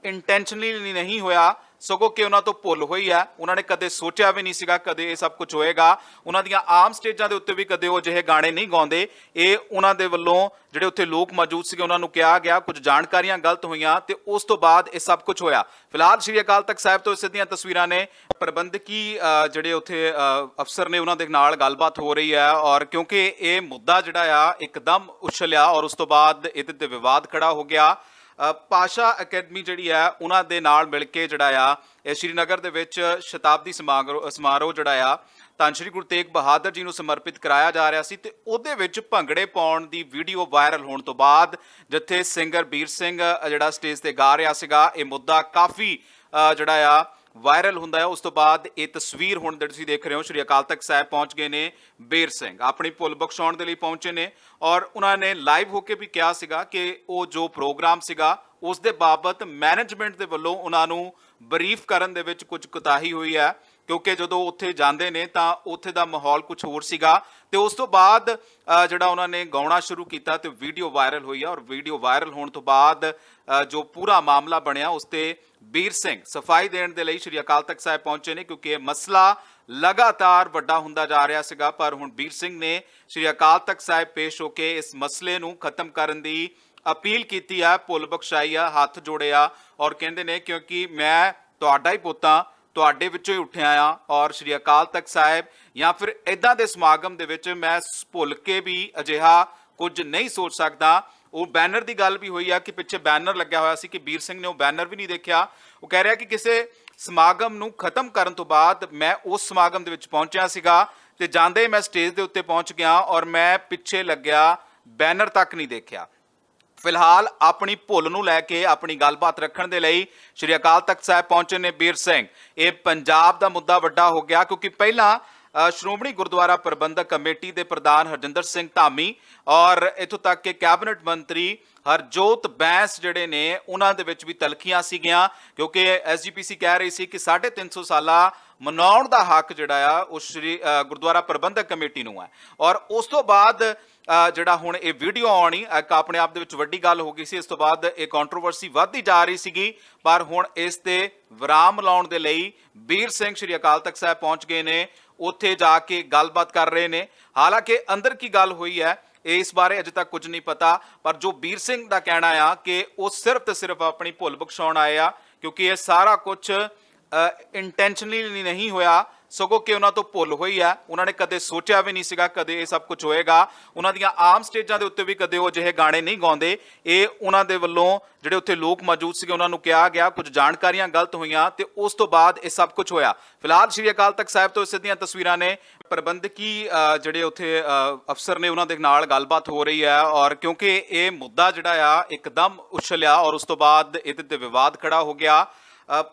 ਇੰਟੈਂਸ਼ਨਲੀ ਨਹੀਂ ਹੋਇਆ। ਸਗੋਂ ਕਿ ਉਹਨਾਂ ਤੋਂ ਭੁੱਲ ਹੋਈ ਹੈ ਉਹਨਾਂ ਨੇ ਕਦੇ ਸੋਚਿਆ ਵੀ ਨਹੀਂ ਸੀਗਾ ਕਦੇ ਇਹ ਸਭ ਕੁਝ ਹੋਏਗਾ। ਉਹਨਾਂ ਦੀਆਂ ਆਮ ਸਟੇਜਾਂ ਦੇ ਉੱਤੇ ਵੀ ਕਦੇ ਉਹ ਜਿਹੇ ਗਾਣੇ ਨਹੀਂ ਗਾਉਂਦੇ। ਇਹ ਉਹਨਾਂ ਦੇ ਵੱਲੋਂ ਜਿਹੜੇ ਉੱਥੇ ਲੋਕ ਮੌਜੂਦ ਸੀਗੇ ਉਹਨਾਂ ਨੂੰ ਕਿਹਾ ਗਿਆ ਕੁਝ ਜਾਣਕਾਰੀਆਂ ਗਲਤ ਹੋਈਆਂ ਤੇ ਉਸ ਤੋਂ ਬਾਅਦ ਇਹ ਸਭ ਕੁਝ ਹੋਇਆ। ਫਿਲਹਾਲ ਸ਼੍ਰੀ ਅਕਾਲ ਤਖਤ ਸਾਹਿਬ ਤੋਂ ਸਿੱਧੀਆਂ ਤਸਵੀਰਾਂ ਨੇ। ਪ੍ਰਬੰਧਕੀ ਅ, ਜਿਹੜੇ ਉੱਥੇ ਅ, ਅਫਸਰ ਨੇ ਉਹਨਾਂ ਦੇ ਨਾਲ ਗੱਲਬਾਤ ਹੋ ਰਹੀ ਹੈ ਔਰ ਕਿਉਂਕਿ ਇਹ ਮੁੱਦਾ ਜਿਹੜਾ ਆ ਇੱਕਦਮ ਉਛਲਿਆ ਔਰ ਉਸ ਤੋਂ ਬਾਅਦ ਇਹਦੇ ਤੇ ਵਿਵਾਦ ਖੜਾ ਹੋ ਗਿਆ। ਪਾਸ਼ਾ ਅਕੈਡਮੀ ਜਿਹੜੀ ਆ ਉਹਨਾਂ ਦੇ ਨਾਲ ਮਿਲ ਕੇ ਜਿਹੜਾ ਆ, ਇਹ ਸ਼੍ਰੀਨਗਰ ਦੇ ਵਿੱਚ ਸ਼ਤਾਬਦੀ ਸਮਾਗਰੋ- ਸਮਾਰੋਹ ਜਿਹੜਾ ਆ, ਤਾਂ ਸ਼੍ਰੀ ਗੁਰੂ ਤੇਗ ਬਹਾਦਰ ਜੀ ਨੂੰ ਸਮਰਪਿਤ ਕਰਾਇਆ ਜਾ ਰਿਹਾ ਸੀ ਤੇ ਉਹਦੇ ਵਿੱਚ ਭੰਗੜੇ ਪਾਉਣ ਦੀ ਵੀਡੀਓ ਵਾਇਰਲ ਹੋਣ ਤੋਂ ਬਾਅਦ ਜਿੱਥੇ ਸਿੰਗਰ ਵੀਰ ਸਿੰਘ ਜਿਹੜਾ ਸਟੇਜ ਤੇ ਗਾ ਰਿਹਾ ਸੀਗਾ, ਇਹ ਮੁੱਦਾ ਕਾਫੀ ਜਿਹੜਾ ਆ ਵਾਇਰਲ ਹੁੰਦਾ ਹੈ। ਉਸ ਤੋਂ ਬਾਅਦ ਇਹ ਤਸਵੀਰ ਹੁਣ ਜਿਹੜੀ ਤੁਸੀਂ ਦੇਖ ਰਹੇ ਹੋ, ਸ਼੍ਰੀ ਅਕਾਲ ਤਖਤ ਸਾਹਿਬ ਪਹੁੰਚ ਗਏ ਨੇ ਬੇਰ ਸਿੰਘ। ਆਪਣੀ ਭੁੱਲ ਬਖਸ਼ਾਉਣ ਦੇ ਲਈ ਪਹੁੰਚੇ ਨੇ ਔਰ ਉਹਨਾਂ ਨੇ ਲਾਈਵ ਹੋ ਕੇ ਵੀ ਕਿਹਾ ਸੀਗਾ ਕਿ ਉਹ ਜੋ ਪ੍ਰੋਗਰਾਮ ਸੀਗਾ, ਉਸ ਦੇ ਬਾਬਤ ਮੈਨੇਜਮੈਂਟ ਦੇ ਵੱਲੋਂ ਉਹਨਾਂ ਨੂੰ ਬਰੀਫ ਕਰਨ ਦੇ ਵਿੱਚ ਕੁਝ ਕੁਤਾਹੀ ਹੋਈ ਹੈ। ਕਿਉਂਕਿ ਜਦੋਂ ਉੱਥੇ ਜਾਂਦੇ ਨੇ ਤਾਂ ਉੱਥੇ ਦਾ ਮਾਹੌਲ ਕੁਝ ਹੋਰ ਸੀਗਾ ਤੇ ਉਸ ਤੋਂ ਬਾਅਦ ਜਿਹੜਾ ਉਹਨਾਂ ਨੇ ਗਾਉਣਾ ਸ਼ੁਰੂ ਕੀਤਾ ਤੇ ਵੀਡੀਓ ਵਾਇਰਲ ਹੋਈ ਆ ਔਰ ਵੀਡੀਓ ਵਾਇਰਲ ਹੋਣ ਤੋਂ ਬਾਅਦ ਜੋ ਪੂਰਾ ਮਾਮਲਾ ਬਣਿਆ, ਉਸ ਤੇ ਵੀਰ ਸਿੰਘ ਸਫ਼ਾਈ ਦੇਣ ਦੇ ਲਈ ਸ਼੍ਰੀ ਅਕਾਲ ਤਖਤ ਸਾਹਿਬ ਪਹੁੰਚੇ ਨੇ ਕਿਉਂਕਿ ਇਹ ਮਸਲਾ ਲਗਾਤਾਰ ਵੱਡਾ ਹੁੰਦਾ ਜਾ ਰਿਹਾ ਸੀਗਾ, ਪਰ ਹੁਣ ਵੀਰ ਸਿੰਘ ਨੇ ਸ਼੍ਰੀ ਅਕਾਲ ਤਖਤ ਸਾਹਿਬ ਪੇਸ਼ ਹੋ ਕੇ ਇਸ ਮਸਲੇ ਨੂੰ ਖਤਮ ਕਰਨ ਦੀ ਅਪੀਲ ਕੀਤੀ ਆ, ਭੁੱਲ ਬਖਸ਼ਾਈ ਆ, ਹੱਥ ਜੋੜਿਆ ਔਰ ਕਹਿੰਦੇ ਨੇ ਕਿਉਂਕਿ ਮੈਂ ਤੁਹਾਡਾ ਹੀ ਪੁੱਤਾਂ, ਤੁਹਾਡੇ ਵਿੱਚੋਂ ਹੀ ਉੱਠਿਆ ਆ ਔਰ ਸ਼੍ਰੀ ਅਕਾਲ ਤਖਤ ਸਾਹਿਬ ਜਾਂ ਫਿਰ ਇਦਾਂ ਦੇ ਸਮਾਗਮ ਦੇ ਵਿੱਚ ਮੈਂ ਭੁੱਲ ਕੇ ਵੀ ਅਜਿਹਾ ਕੁਝ ਨਹੀਂ ਸੋਚ ਸਕਦਾ। ਉਹ ਬੈਨਰ ਦੀ ਗੱਲ ਵੀ ਹੋਈ ਆ ਕਿ ਪਿੱਛੇ ਬੈਨਰ ਲੱਗਿਆ ਹੋਇਆ ਸੀ ਕਿ ਵੀਰ ਸਿੰਘ ਨੇ ਉਹ ਬੈਨਰ ਵੀ ਨਹੀਂ ਦੇਖਿਆ। ਉਹ ਕਹਿ ਰਿਹਾ ਕਿ ਕਿਸੇ ਸਮਾਗਮ ਨੂੰ ਖਤਮ ਕਰਨ ਤੋਂ ਬਾਅਦ ਮੈਂ ਉਸ ਸਮਾਗਮ ਦੇ ਵਿੱਚ ਪਹੁੰਚਿਆ ਸੀਗਾ ਤੇ ਜਾਂਦੇ ਹੀ ਮੈਂ ਸਟੇਜ ਦੇ ਉੱਤੇ ਪਹੁੰਚ ਗਿਆ ਔਰ ਮੈਂ ਪਿੱਛੇ ਲੱਗਿਆ, ਬੈਨਰ ਤੱਕ ਨਹੀਂ ਦੇਖਿਆ। ਫਿਲਹਾਲ ਆਪਣੀ ਭੁੱਲ ਨੂੰ ਲੈ ਕੇ ਆਪਣੀ ਗੱਲਬਾਤ ਰੱਖਣ ਦੇ ਲਈ ਸ਼੍ਰੀ ਅਕਾਲ ਤਖਤ ਸਾਹਿਬ ਪਹੁੰਚੇ ਨੇ ਬੀਰ ਸਿੰਘ। ਇਹ ਪੰਜਾਬ ਦਾ ਮੁੱਦਾ ਵੱਡਾ ਹੋ ਗਿਆ ਕਿਉਂਕਿ ਪਹਿਲਾਂ ਸ਼੍ਰੋਮਣੀ ਗੁਰਦੁਆਰਾ ਪ੍ਰਬੰਧਕ ਕਮੇਟੀ ਦੇ ਪ੍ਰਧਾਨ ਹਰਜਿੰਦਰ ਸਿੰਘ ਧਾਮੀ ਔਰ ਇਥੋਂ ਤੱਕ ਕਿ ਕੈਬਨਿਟ ਮੰਤਰੀ ਹਰਜੋਤ ਬੈਂਸ ਜਿਹੜੇ ਨੇ, ਉਹਨਾਂ ਦੇ ਵਿੱਚ ਵੀ ਤਲਖੀਆਂ ਸੀਗੀਆਂ ਕਿਉਂਕਿ ਐਸਜੀਪੀਸੀ ਕਹਿ ਰਹੀ ਸੀ ਕਿ 350 ਸਾਲਾ ਮਨਾਉਣ ਦਾ ਹੱਕ ਜਿਹੜਾ ਆ, ਉਹ ਸ਼੍ਰੀ ਗੁਰਦੁਆਰਾ ਪ੍ਰਬੰਧਕ ਕਮੇਟੀ ਨੂੰ ਹੈ। ਔਰ ਉਸ ਤੋਂ ਬਾਅਦ ਜਿਹੜਾ ਹੁਣ ਇਹ ਵੀਡੀਓ ਆਉਣੀ, ਇੱਕ ਆਪਣੇ ਆਪ ਦੇ ਵਿੱਚ ਵੱਡੀ ਗੱਲ ਹੋ ਗਈ ਸੀ, ਇਸ ਤੋਂ ਬਾਅਦ ਇਹ ਕੰਟਰੋਵਰਸੀ ਵੱਧਦੀ ਜਾ ਰਹੀ ਸੀਗੀ। ਪਰ ਹੁਣ ਇਸ ਤੇ ਵਿਰਾਮ ਲਾਉਣ ਦੇ ਲਈ ਵੀਰ ਸਿੰਘ ਸ਼੍ਰੀ ਅਕਾਲ ਤਖਤ ਸਾਹਿਬ ਪਹੁੰਚ ਗਏ ਨੇ, ਉੱਥੇ ਜਾ ਕੇ ਗੱਲਬਾਤ ਕਰ ਰਹੇ ਨੇ। ਹਾਲਾਂਕਿ ਅੰਦਰ ਕੀ ਗੱਲ ਹੋਈ ਹੈ ਇਸ ਬਾਰੇ ਅਜੇ ਤੱਕ ਕੁਝ ਨਹੀਂ ਪਤਾ, ਪਰ ਜੋ ਵੀਰ ਸਿੰਘ ਦਾ ਕਹਿਣਾ ਆ ਕਿ ਉਹ ਸਿਰਫ ਤੇ ਸਿਰਫ ਆਪਣੀ ਭੁੱਲ ਬਖਸ਼ਾਉਣ ਆਏ ਆ, ਕਿਉਂਕਿ ਇਹ ਸਾਰਾ ਕੁਝ ਇੰਟੈਂਸ਼ਨਲੀ ਨਹੀਂ ਹੋਇਆ। ਸਗੋਂ ਕਿ ਉਹਨਾਂ ਤੋਂ ਭੁੱਲ ਹੋਈ ਹੈ ਉਹਨਾਂ ਨੇ ਕਦੇ ਸੋਚਿਆ ਵੀ ਨਹੀਂ ਸੀਗਾ, ਕਦੇ ਇਹ ਸਭ ਕੁਝ ਹੋਏਗਾ। ਉਹਨਾਂ ਦੀਆਂ ਆਮ ਸਟੇਜਾਂ ਦੇ ਉੱਤੇ ਵੀ ਕਦੇ ਉਹ ਜਿਹੇ ਗਾਣੇ ਨਹੀਂ ਗਾਉਂਦੇ। ਇਹ ਉਹਨਾਂ ਦੇ ਵੱਲੋਂ ਜਿਹੜੇ ਉੱਥੇ ਲੋਕ ਮੌਜੂਦ ਸੀਗੇ, ਉਹਨਾਂ ਨੂੰ ਕਿਹਾ ਗਿਆ, ਕੁਝ ਜਾਣਕਾਰੀਆਂ ਗਲਤ ਹੋਈਆਂ ਤੇ ਉਸ ਤੋਂ ਬਾਅਦ ਇਹ ਸਭ ਕੁਝ ਹੋਇਆ। ਫਿਲਹਾਲ ਸ਼੍ਰੀ ਅਕਾਲ ਤਖਤ ਸਾਹਿਬ ਤੋਂ ਸਿੱਧੀਆਂ ਤਸਵੀਰਾਂ ਨੇ। ਪ੍ਰਬੰਧਕੀ ਜਿਹੜੇ ਉੱਥੇ ਅਫਸਰ ਨੇ ਉਹਨਾਂ ਦੇ ਨਾਲ ਗੱਲਬਾਤ ਹੋ ਰਹੀ ਹੈ ਔਰ ਕਿਉਂਕਿ ਇਹ ਮੁੱਦਾ ਜਿਹੜਾ ਆ, ਇੱਕਦਮ ਉਛਲਿਆ ਔਰ ਉਸ ਤੋਂ ਬਾਅਦ ਇਹਦੇ ਤੇ ਵਿਵਾਦ ਖੜਾ ਹੋ ਗਿਆ।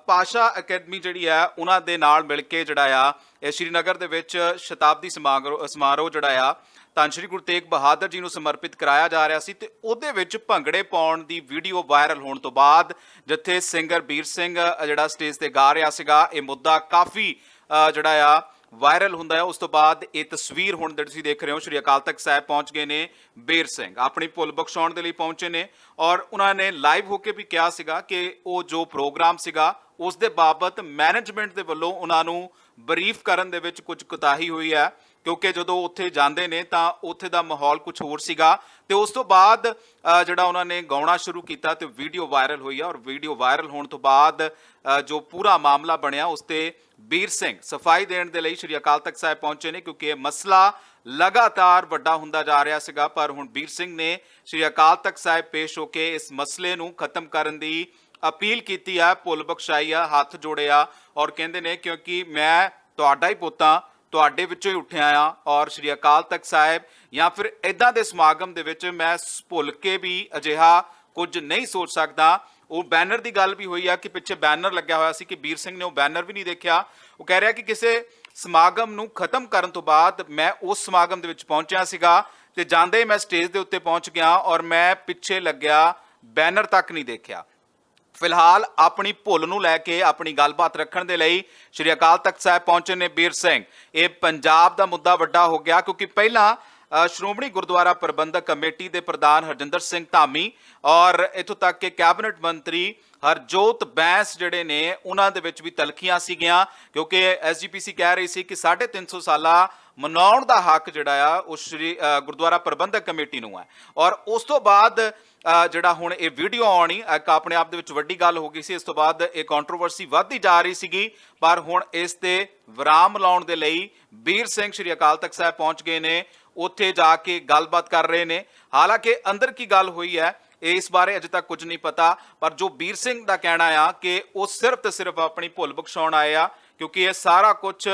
ਪਾਸ਼ਾ ਅਕੈਡਮੀ ਜਿਹੜੀ ਆ ਉਹਨਾਂ ਦੇ ਨਾਲ ਮਿਲ ਕੇ ਜਿਹੜਾ ਆ, ਇਹ ਸ਼੍ਰੀਨਗਰ ਦੇ ਵਿੱਚ ਸ਼ਤਾਬਦੀ ਸਮਾਗਰੋ- ਸਮਾਰੋਹ ਜਿਹੜਾ ਆ, ਤਾਂ ਸ਼੍ਰੀ ਗੁਰੂ ਤੇਗ ਬਹਾਦਰ ਜੀ ਨੂੰ ਸਮਰਪਿਤ ਕਰਾਇਆ ਜਾ ਰਿਹਾ ਸੀ ਤੇ ਉਹਦੇ ਵਿੱਚ ਭੰਗੜੇ ਪਾਉਣ ਦੀ ਵੀਡੀਓ ਵਾਇਰਲ ਹੋਣ ਤੋਂ ਬਾਅਦ ਜਿੱਥੇ ਸਿੰਗਰ ਵੀਰ ਸਿੰਘ ਜਿਹੜਾ ਸਟੇਜ ਤੇ ਗਾ ਰਿਹਾ ਸੀਗਾ, ਇਹ ਮੁੱਦਾ ਕਾਫੀ ਜਿਹੜਾ ਆ ਵਾਇਰਲ ਹੁੰਦਾ ਹੈ। ਉਸ ਤੋਂ ਬਾਅਦ ਇਹ ਤਸਵੀਰ ਹੁਣ ਜਿਹੜੀ ਤੁਸੀਂ ਦੇਖ ਰਹੇ ਹੋ, ਸ਼੍ਰੀ ਅਕਾਲ ਤਖਤ ਸਾਹਿਬ ਪਹੁੰਚ ਗਏ ਨੇ ਬੇਰ ਸਿੰਘ। ਆਪਣੀ ਭੁੱਲ ਬਖਸ਼ਾਉਣ ਦੇ ਲਈ ਪਹੁੰਚੇ ਨੇ ਔਰ ਉਹਨਾਂ ਨੇ ਲਾਈਵ ਹੋ ਕੇ ਵੀ ਕਿਹਾ ਸੀਗਾ ਕਿ ਉਹ ਜੋ ਪ੍ਰੋਗਰਾਮ ਸੀਗਾ, ਉਸ ਦੇ ਬਾਬਤ ਮੈਨੇਜਮੈਂਟ ਦੇ ਵੱਲੋਂ ਉਹਨਾਂ ਨੂੰ ਬਰੀਫ ਕਰਨ ਦੇ ਵਿੱਚ ਕੁਝ ਕੁਤਾਹੀ ਹੋਈ ਹੈ। ਕਿਉਂਕਿ ਜਦੋਂ ਉੱਥੇ ਜਾਂਦੇ ਨੇ ਤਾਂ ਉੱਥੇ ਦਾ ਮਾਹੌਲ ਕੁਝ ਹੋਰ ਸੀਗਾ ਤੇ ਉਸ ਤੋਂ ਬਾਅਦ ਜਿਹੜਾ ਉਹਨਾਂ ਨੇ ਗਾਉਣਾ ਸ਼ੁਰੂ ਕੀਤਾ ਤੇ ਵੀਡੀਓ ਵਾਇਰਲ ਹੋਈ ਆ ਔਰ ਵੀਡੀਓ ਵਾਇਰਲ ਹੋਣ ਤੋਂ ਬਾਅਦ ਜੋ ਪੂਰਾ ਮਾਮਲਾ ਬਣਿਆ ਉਸ ਤੇ ਵੀਰ ਸਿੰਘ ਸਫ਼ਾਈ ਦੇਣ ਦੇ ਲਈ ਸ਼੍ਰੀ ਅਕਾਲ ਤਖਤ ਸਾਹਿਬ ਪਹੁੰਚੇ ਨੇ ਕਿਉਂਕਿ ਇਹ ਮਸਲਾ ਲਗਾਤਾਰ ਵੱਡਾ ਹੁੰਦਾ ਜਾ ਰਿਹਾ ਸੀਗਾ, ਪਰ ਹੁਣ ਵੀਰ ਸਿੰਘ ਨੇ ਸ਼੍ਰੀ ਅਕਾਲ ਤਖਤ ਸਾਹਿਬ ਪੇਸ਼ ਹੋ ਕੇ ਇਸ ਮਸਲੇ ਨੂੰ ਖਤਮ ਕਰਨ ਦੀ ਅਪੀਲ ਕੀਤੀ ਆ, ਭੁੱਲ ਬਖਸ਼ਾਈ ਆ, ਹੱਥ ਜੋੜਿਆ ਔਰ ਕਹਿੰਦੇ ਨੇ ਕਿਉਂਕਿ ਮੈਂ ਤੁਹਾਡਾ ਹੀ ਪੁੱਤਾਂ ਤੁਹਾਡੇ ਵਿੱਚੋਂ ਹੀ ਉੱਠਿਆ ਆ ਔਰ ਸ਼੍ਰੀ ਅਕਾਲ ਤਖਤ ਸਾਹਿਬ ਜਾਂ ਫਿਰ ਇਦਾਂ ਦੇ ਸਮਾਗਮ ਦੇ ਵਿੱਚ ਮੈਂ ਭੁੱਲ ਕੇ ਵੀ ਅਜਿਹਾ ਕੁਝ ਨਹੀਂ ਸੋਚ ਸਕਦਾ। ਉਹ ਬੈਨਰ ਦੀ ਗੱਲ ਵੀ ਹੋਈ ਆ ਕਿ ਪਿੱਛੇ ਬੈਨਰ ਲੱਗਿਆ ਹੋਇਆ ਸੀ ਕਿ ਵੀਰ ਸਿੰਘ ਨੇ ਉਹ ਬੈਨਰ ਵੀ ਨਹੀਂ ਦੇਖਿਆ। ਉਹ ਕਹਿ ਰਿਹਾ ਕਿ ਕਿਸੇ ਸਮਾਗਮ ਨੂੰ ਖਤਮ ਕਰਨ ਤੋਂ ਬਾਅਦ ਮੈਂ ਉਸ ਸਮਾਗਮ ਦੇ ਵਿੱਚ ਪਹੁੰਚਿਆ ਸੀਗਾ ਤੇ ਜਾਂਦੇ ਹੀ ਮੈਂ ਸਟੇਜ ਦੇ ਉੱਤੇ ਪਹੁੰਚ ਗਿਆ ਔਰ ਮੈਂ ਪਿੱਛੇ ਲੱਗਿਆ, ਬੈਨਰ ਤੱਕ ਨਹੀਂ ਦੇਖਿਆ। ਫਿਲਹਾਲ ਆਪਣੀ ਭੁੱਲ ਨੂੰ ਲੈ ਕੇ ਆਪਣੀ ਗੱਲਬਾਤ ਰੱਖਣ ਦੇ ਲਈ ਸ਼੍ਰੀ ਅਕਾਲ ਤਖਤ ਸਾਹਿਬ ਪਹੁੰਚੇ ਨੇ ਬੀਰ ਸਿੰਘ। ਇਹ ਪੰਜਾਬ ਦਾ ਮੁੱਦਾ ਵੱਡਾ ਹੋ ਗਿਆ ਕਿਉਂਕਿ ਪਹਿਲਾਂ ਸ਼੍ਰੋਮਣੀ ਗੁਰਦੁਆਰਾ ਪ੍ਰਬੰਧਕ ਕਮੇਟੀ ਦੇ ਪ੍ਰਧਾਨ ਹਰਜਿੰਦਰ ਸਿੰਘ ਧਾਮੀ ਔਰ ਇਥੋਂ ਤੱਕ ਕਿ ਕੈਬਨਿਟ ਮੰਤਰੀ ਹਰਜੋਤ ਬੈਂਸ ਜਿਹੜੇ ਨੇ, ਉਹਨਾਂ ਦੇ ਵਿੱਚ ਵੀ ਤਲਖੀਆਂ ਸੀਗੀਆਂ, ਕਿਉਂਕਿ ਐਸਜੀਪੀਸੀ ਕਹਿ ਰਹੀ ਸੀ ਕਿ 350 ਸਾਲਾ ਮਨਾਉਣ ਦਾ ਹੱਕ ਜਿਹੜਾ ਆ, ਉਹ ਸ਼੍ਰੀ ਗੁਰਦੁਆਰਾ ਪ੍ਰਬੰਧਕ ਕਮੇਟੀ ਨੂੰ ਹੈ। ਔਰ ਉਸ ਤੋਂ ਬਾਅਦ ਜਿਹੜਾ ਹੁਣ ਇਹ ਵੀਡੀਓ ਆਉਣੀ, ਇੱਕ ਆਪਣੇ ਆਪ ਦੇ ਵਿੱਚ ਵੱਡੀ ਗੱਲ ਹੋ ਗਈ ਸੀ, ਇਸ ਤੋਂ ਬਾਅਦ ਇਹ ਕੰਟਰੋਵਰਸੀ ਵੱਧਦੀ ਜਾ ਰਹੀ ਸੀਗੀ, ਪਰ ਹੁਣ ਇਸ ਤੇ ਵਿਰਾਮ ਲਾਉਣ ਦੇ ਲਈ ਵੀਰ ਸਿੰਘ ਸ਼੍ਰੀ ਅਕਾਲ ਤਖਤ ਸਾਹਿਬ ਪਹੁੰਚ ਗਏ ਨੇ, ਉੱਥੇ ਜਾ ਕੇ ਗੱਲਬਾਤ ਕਰ ਰਹੇ ਨੇ। ਹਾਲਾਂਕਿ ਅੰਦਰ ਕੀ ਗੱਲ ਹੋਈ ਹੈ ਇਸ ਬਾਰੇ ਅਜੇ ਤੱਕ ਕੁਝ ਨਹੀਂ ਪਤਾ, ਪਰ ਜੋ ਵੀਰ ਸਿੰਘ ਦਾ ਕਹਿਣਾ ਆ ਕਿ ਉਹ ਸਿਰਫ ਤੇ ਸਿਰਫ ਆਪਣੀ ਭੁੱਲ ਬਖਸ਼ਾਉਣ ਆਏ ਆ, ਕਿਉਂਕਿ ਇਹ ਸਾਰਾ ਕੁਝ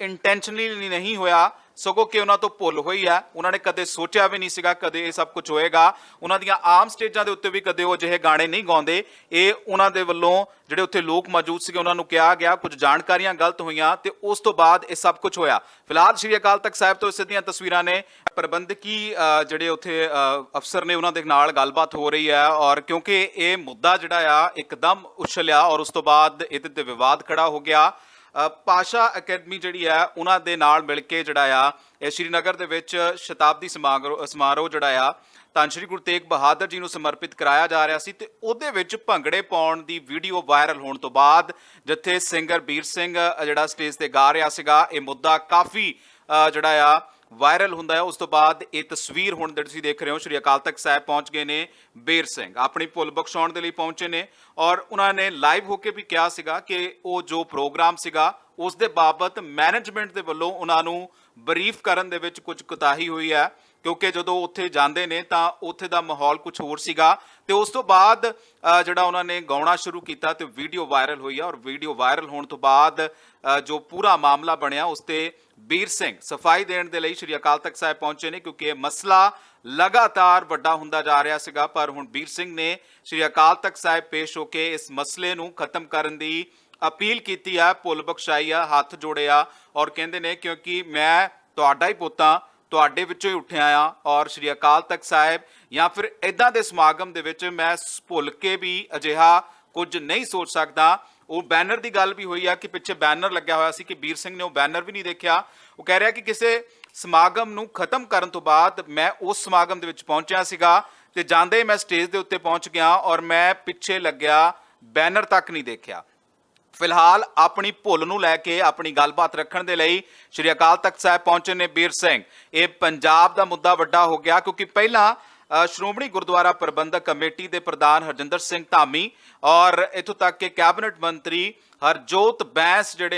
ਇੰਟੈਂਸ਼ਨਲੀ ਨਹੀਂ ਹੋਇਆ। ਸਗੋਂ ਕਿ ਉਹਨਾਂ ਤੋਂ ਭੁੱਲ ਹੋਈ ਹੈ ਉਹਨਾਂ ਨੇ ਕਦੇ ਸੋਚਿਆ ਵੀ ਨਹੀਂ ਸੀਗਾ ਕਦੇ ਇਹ ਸਭ ਕੁਝ ਹੋਏਗਾ। ਉਹਨਾਂ ਦੀਆਂ ਆਮ ਸਟੇਜਾਂ ਦੇ ਉੱਤੇ ਵੀ ਕਦੇ ਉਹ ਜਿਹੇ ਗਾਣੇ ਨਹੀਂ ਗਾਉਂਦੇ। ਇਹ ਉਹਨਾਂ ਦੇ ਵੱਲੋਂ ਜਿਹੜੇ ਉੱਥੇ ਲੋਕ ਮੌਜੂਦ ਸੀਗੇ ਉਹਨਾਂ ਨੂੰ ਕਿਹਾ ਗਿਆ ਕੁਝ ਜਾਣਕਾਰੀਆਂ ਗਲਤ ਹੋਈਆਂ ਤੇ ਉਸ ਤੋਂ ਬਾਅਦ ਇਹ ਸਭ ਕੁਝ ਹੋਇਆ। ਫਿਲਹਾਲ ਸ਼੍ਰੀ ਅਕਾਲ ਤਖਤ ਸਾਹਿਬ ਤੋਂ ਸਿੱਧੀਆਂ ਤਸਵੀਰਾਂ ਨੇ। ਪ੍ਰਬੰਧਕੀ ਅ, ਜਿਹੜੇ ਉੱਥੇ ਅ, ਅਫਸਰ ਨੇ ਉਹਨਾਂ ਦੇ ਨਾਲ ਗੱਲਬਾਤ ਹੋ ਰਹੀ ਹੈ ਔਰ ਕਿਉਂਕਿ ਇਹ ਮੁੱਦਾ ਜਿਹੜਾ ਆ ਇੱਕਦਮ ਉਛਲਿਆ ਔਰ ਉਸ ਤੋਂ ਬਾਅਦ ਇਹਦੇ ਤੇ ਵਿਵਾਦ ਖੜਾ ਹੋ ਗਿਆ। ਪਾਸ਼ਾ ਅਕੈਡਮੀ ਜਿਹੜੀ ਆ ਉਹਨਾਂ ਦੇ ਨਾਲ ਮਿਲ ਕੇ ਜਿਹੜਾ ਆ, ਇਹ ਸ਼੍ਰੀਨਗਰ ਦੇ ਵਿੱਚ ਸ਼ਤਾਬਦੀ ਸਮਾਗਰੋ- ਸਮਾਰੋਹ ਜਿਹੜਾ ਆ, ਤਾਂ ਸ਼੍ਰੀ ਗੁਰੂ ਤੇਗ ਬਹਾਦਰ ਜੀ ਨੂੰ ਸਮਰਪਿਤ ਕਰਾਇਆ ਜਾ ਰਿਹਾ ਸੀ ਤੇ ਉਹਦੇ ਵਿੱਚ ਭੰਗੜੇ ਪਾਉਣ ਦੀ ਵੀਡੀਓ ਵਾਇਰਲ ਹੋਣ ਤੋਂ ਬਾਅਦ ਜਿੱਥੇ ਸਿੰਗਰ ਵੀਰ ਸਿੰਘ ਜਿਹੜਾ ਸਟੇਜ ਤੇ ਗਾ ਰਿਹਾ ਸੀਗਾ, ਇਹ ਮੁੱਦਾ ਕਾਫੀ ਜਿਹੜਾ ਆ ਵਾਇਰਲ ਹੁੰਦਾ ਹੈ। ਉਸ ਤੋਂ ਬਾਅਦ ਇਹ ਤਸਵੀਰ ਹੁਣ ਜਿਹੜੀ ਤੁਸੀਂ ਦੇਖ ਰਹੇ ਹੋ, ਸ਼੍ਰੀ ਅਕਾਲ ਤਖਤ ਸਾਹਿਬ ਪਹੁੰਚ ਗਏ ਨੇ ਬੇਰ ਸਿੰਘ। ਆਪਣੀ ਭੁੱਲ ਬਖਸ਼ਾਉਣ ਦੇ ਲਈ ਪਹੁੰਚੇ ਨੇ ਔਰ ਉਹਨਾਂ ਨੇ ਲਾਈਵ ਹੋ ਕੇ ਵੀ ਕਿਹਾ ਸੀਗਾ ਕਿ ਉਹ ਜੋ ਪ੍ਰੋਗਰਾਮ ਸੀਗਾ, ਉਸ ਦੇ ਬਾਬਤ ਮੈਨੇਜਮੈਂਟ ਦੇ ਵੱਲੋਂ ਉਹਨਾਂ ਨੂੰ ਬਰੀਫ ਕਰਨ ਦੇ ਵਿੱਚ ਕੁਝ ਕੁਤਾਹੀ ਹੋਈ ਹੈ। ਕਿਉਂਕਿ ਜਦੋਂ ਉੱਥੇ ਜਾਂਦੇ ਨੇ ਤਾਂ ਉੱਥੇ ਦਾ ਮਾਹੌਲ ਕੁਝ ਹੋਰ ਸੀਗਾ ਤੇ ਉਸ ਤੋਂ ਬਾਅਦ ਜਿਹੜਾ ਉਹਨਾਂ ਨੇ ਗਾਉਣਾ ਸ਼ੁਰੂ ਕੀਤਾ ਤੇ ਵੀਡੀਓ ਵਾਇਰਲ ਹੋਈ ਆ ਔਰ ਵੀਡੀਓ ਵਾਇਰਲ ਹੋਣ ਤੋਂ ਬਾਅਦ ਜੋ ਪੂਰਾ ਮਾਮਲਾ ਬਣਿਆ, ਉਸ ਤੇ ਵੀਰ ਸਿੰਘ ਸਫ਼ਾਈ ਦੇਣ ਦੇ ਲਈ ਸ਼੍ਰੀ ਅਕਾਲ ਤਖਤ ਸਾਹਿਬ ਪਹੁੰਚੇ ਨੇ ਕਿਉਂਕਿ ਇਹ ਮਸਲਾ ਲਗਾਤਾਰ ਵੱਡਾ ਹੁੰਦਾ ਜਾ ਰਿਹਾ ਸੀਗਾ, ਪਰ ਹੁਣ ਵੀਰ ਸਿੰਘ ਨੇ ਸ਼੍ਰੀ ਅਕਾਲ ਤਖਤ ਸਾਹਿਬ ਪੇਸ਼ ਹੋ ਕੇ ਇਸ ਮਸਲੇ ਨੂੰ ਖਤਮ ਕਰਨ ਦੀ ਅਪੀਲ ਕੀਤੀ ਆ, ਭੁੱਲ ਬਖਸ਼ਾਈ ਆ, ਹੱਥ ਜੋੜਿਆ ਔਰ ਕਹਿੰਦੇ ਨੇ ਕਿਉਂਕਿ ਮੈਂ ਤੁਹਾਡਾ ਹੀ ਪੁੱਤਾਂ, ਤੁਹਾਡੇ ਵਿੱਚੋਂ ਹੀ ਉੱਠਿਆ ਆ ਔਰ ਸ਼੍ਰੀ ਅਕਾਲ ਤਖਤ ਸਾਹਿਬ ਜਾਂ ਫਿਰ ਇਦਾਂ ਦੇ ਸਮਾਗਮ ਦੇ ਵਿੱਚ ਮੈਂ ਭੁੱਲ ਕੇ ਵੀ ਅਜਿਹਾ ਕੁਝ ਨਹੀਂ ਸੋਚ ਸਕਦਾ। ਉਹ ਬੈਨਰ ਦੀ ਗੱਲ ਵੀ ਹੋਈ ਆ ਕਿ ਪਿੱਛੇ ਬੈਨਰ ਲੱਗਿਆ ਹੋਇਆ ਸੀ ਕਿ ਵੀਰ ਸਿੰਘ ਨੇ ਉਹ ਬੈਨਰ ਵੀ ਨਹੀਂ ਦੇਖਿਆ। ਉਹ ਕਹਿ ਰਿਹਾ ਕਿ ਕਿਸੇ ਸਮਾਗਮ ਨੂੰ ਖਤਮ ਕਰਨ ਤੋਂ ਬਾਅਦ ਮੈਂ ਉਸ ਸਮਾਗਮ ਦੇ ਵਿੱਚ ਪਹੁੰਚਿਆ ਸੀਗਾ ਤੇ ਜਾਂਦੇ ਹੀ ਮੈਂ ਸਟੇਜ ਦੇ ਉੱਤੇ ਪਹੁੰਚ ਗਿਆ ਔਰ ਮੈਂ ਪਿੱਛੇ ਲੱਗਿਆ, ਬੈਨਰ ਤੱਕ ਨਹੀਂ ਦੇਖਿਆ। ਫਿਲਹਾਲ ਆਪਣੀ ਭੁੱਲ ਨੂੰ ਲੈ ਕੇ ਆਪਣੀ ਗੱਲਬਾਤ ਰੱਖਣ ਦੇ ਲਈ ਸ਼੍ਰੀ ਅਕਾਲ ਤਖਤ ਸਾਹਿਬ ਪਹੁੰਚੇ ਨੇ ਬੀਰ ਸਿੰਘ। ਇਹ ਪੰਜਾਬ ਦਾ ਮੁੱਦਾ ਵੱਡਾ ਹੋ ਗਿਆ ਕਿਉਂਕਿ ਪਹਿਲਾਂ ਸ਼੍ਰੋਮਣੀ ਗੁਰਦੁਆਰਾ ਪ੍ਰਬੰਧਕ ਕਮੇਟੀ ਦੇ ਪ੍ਰਧਾਨ ਹਰਜਿੰਦਰ ਸਿੰਘ ਧਾਮੀ ਔਰ ਇਥੋਂ ਤੱਕ ਕਿ ਕੈਬਨਿਟ ਮੰਤਰੀ ਹਰਜੋਤ ਬੈਂਸ ਜਿਹੜੇ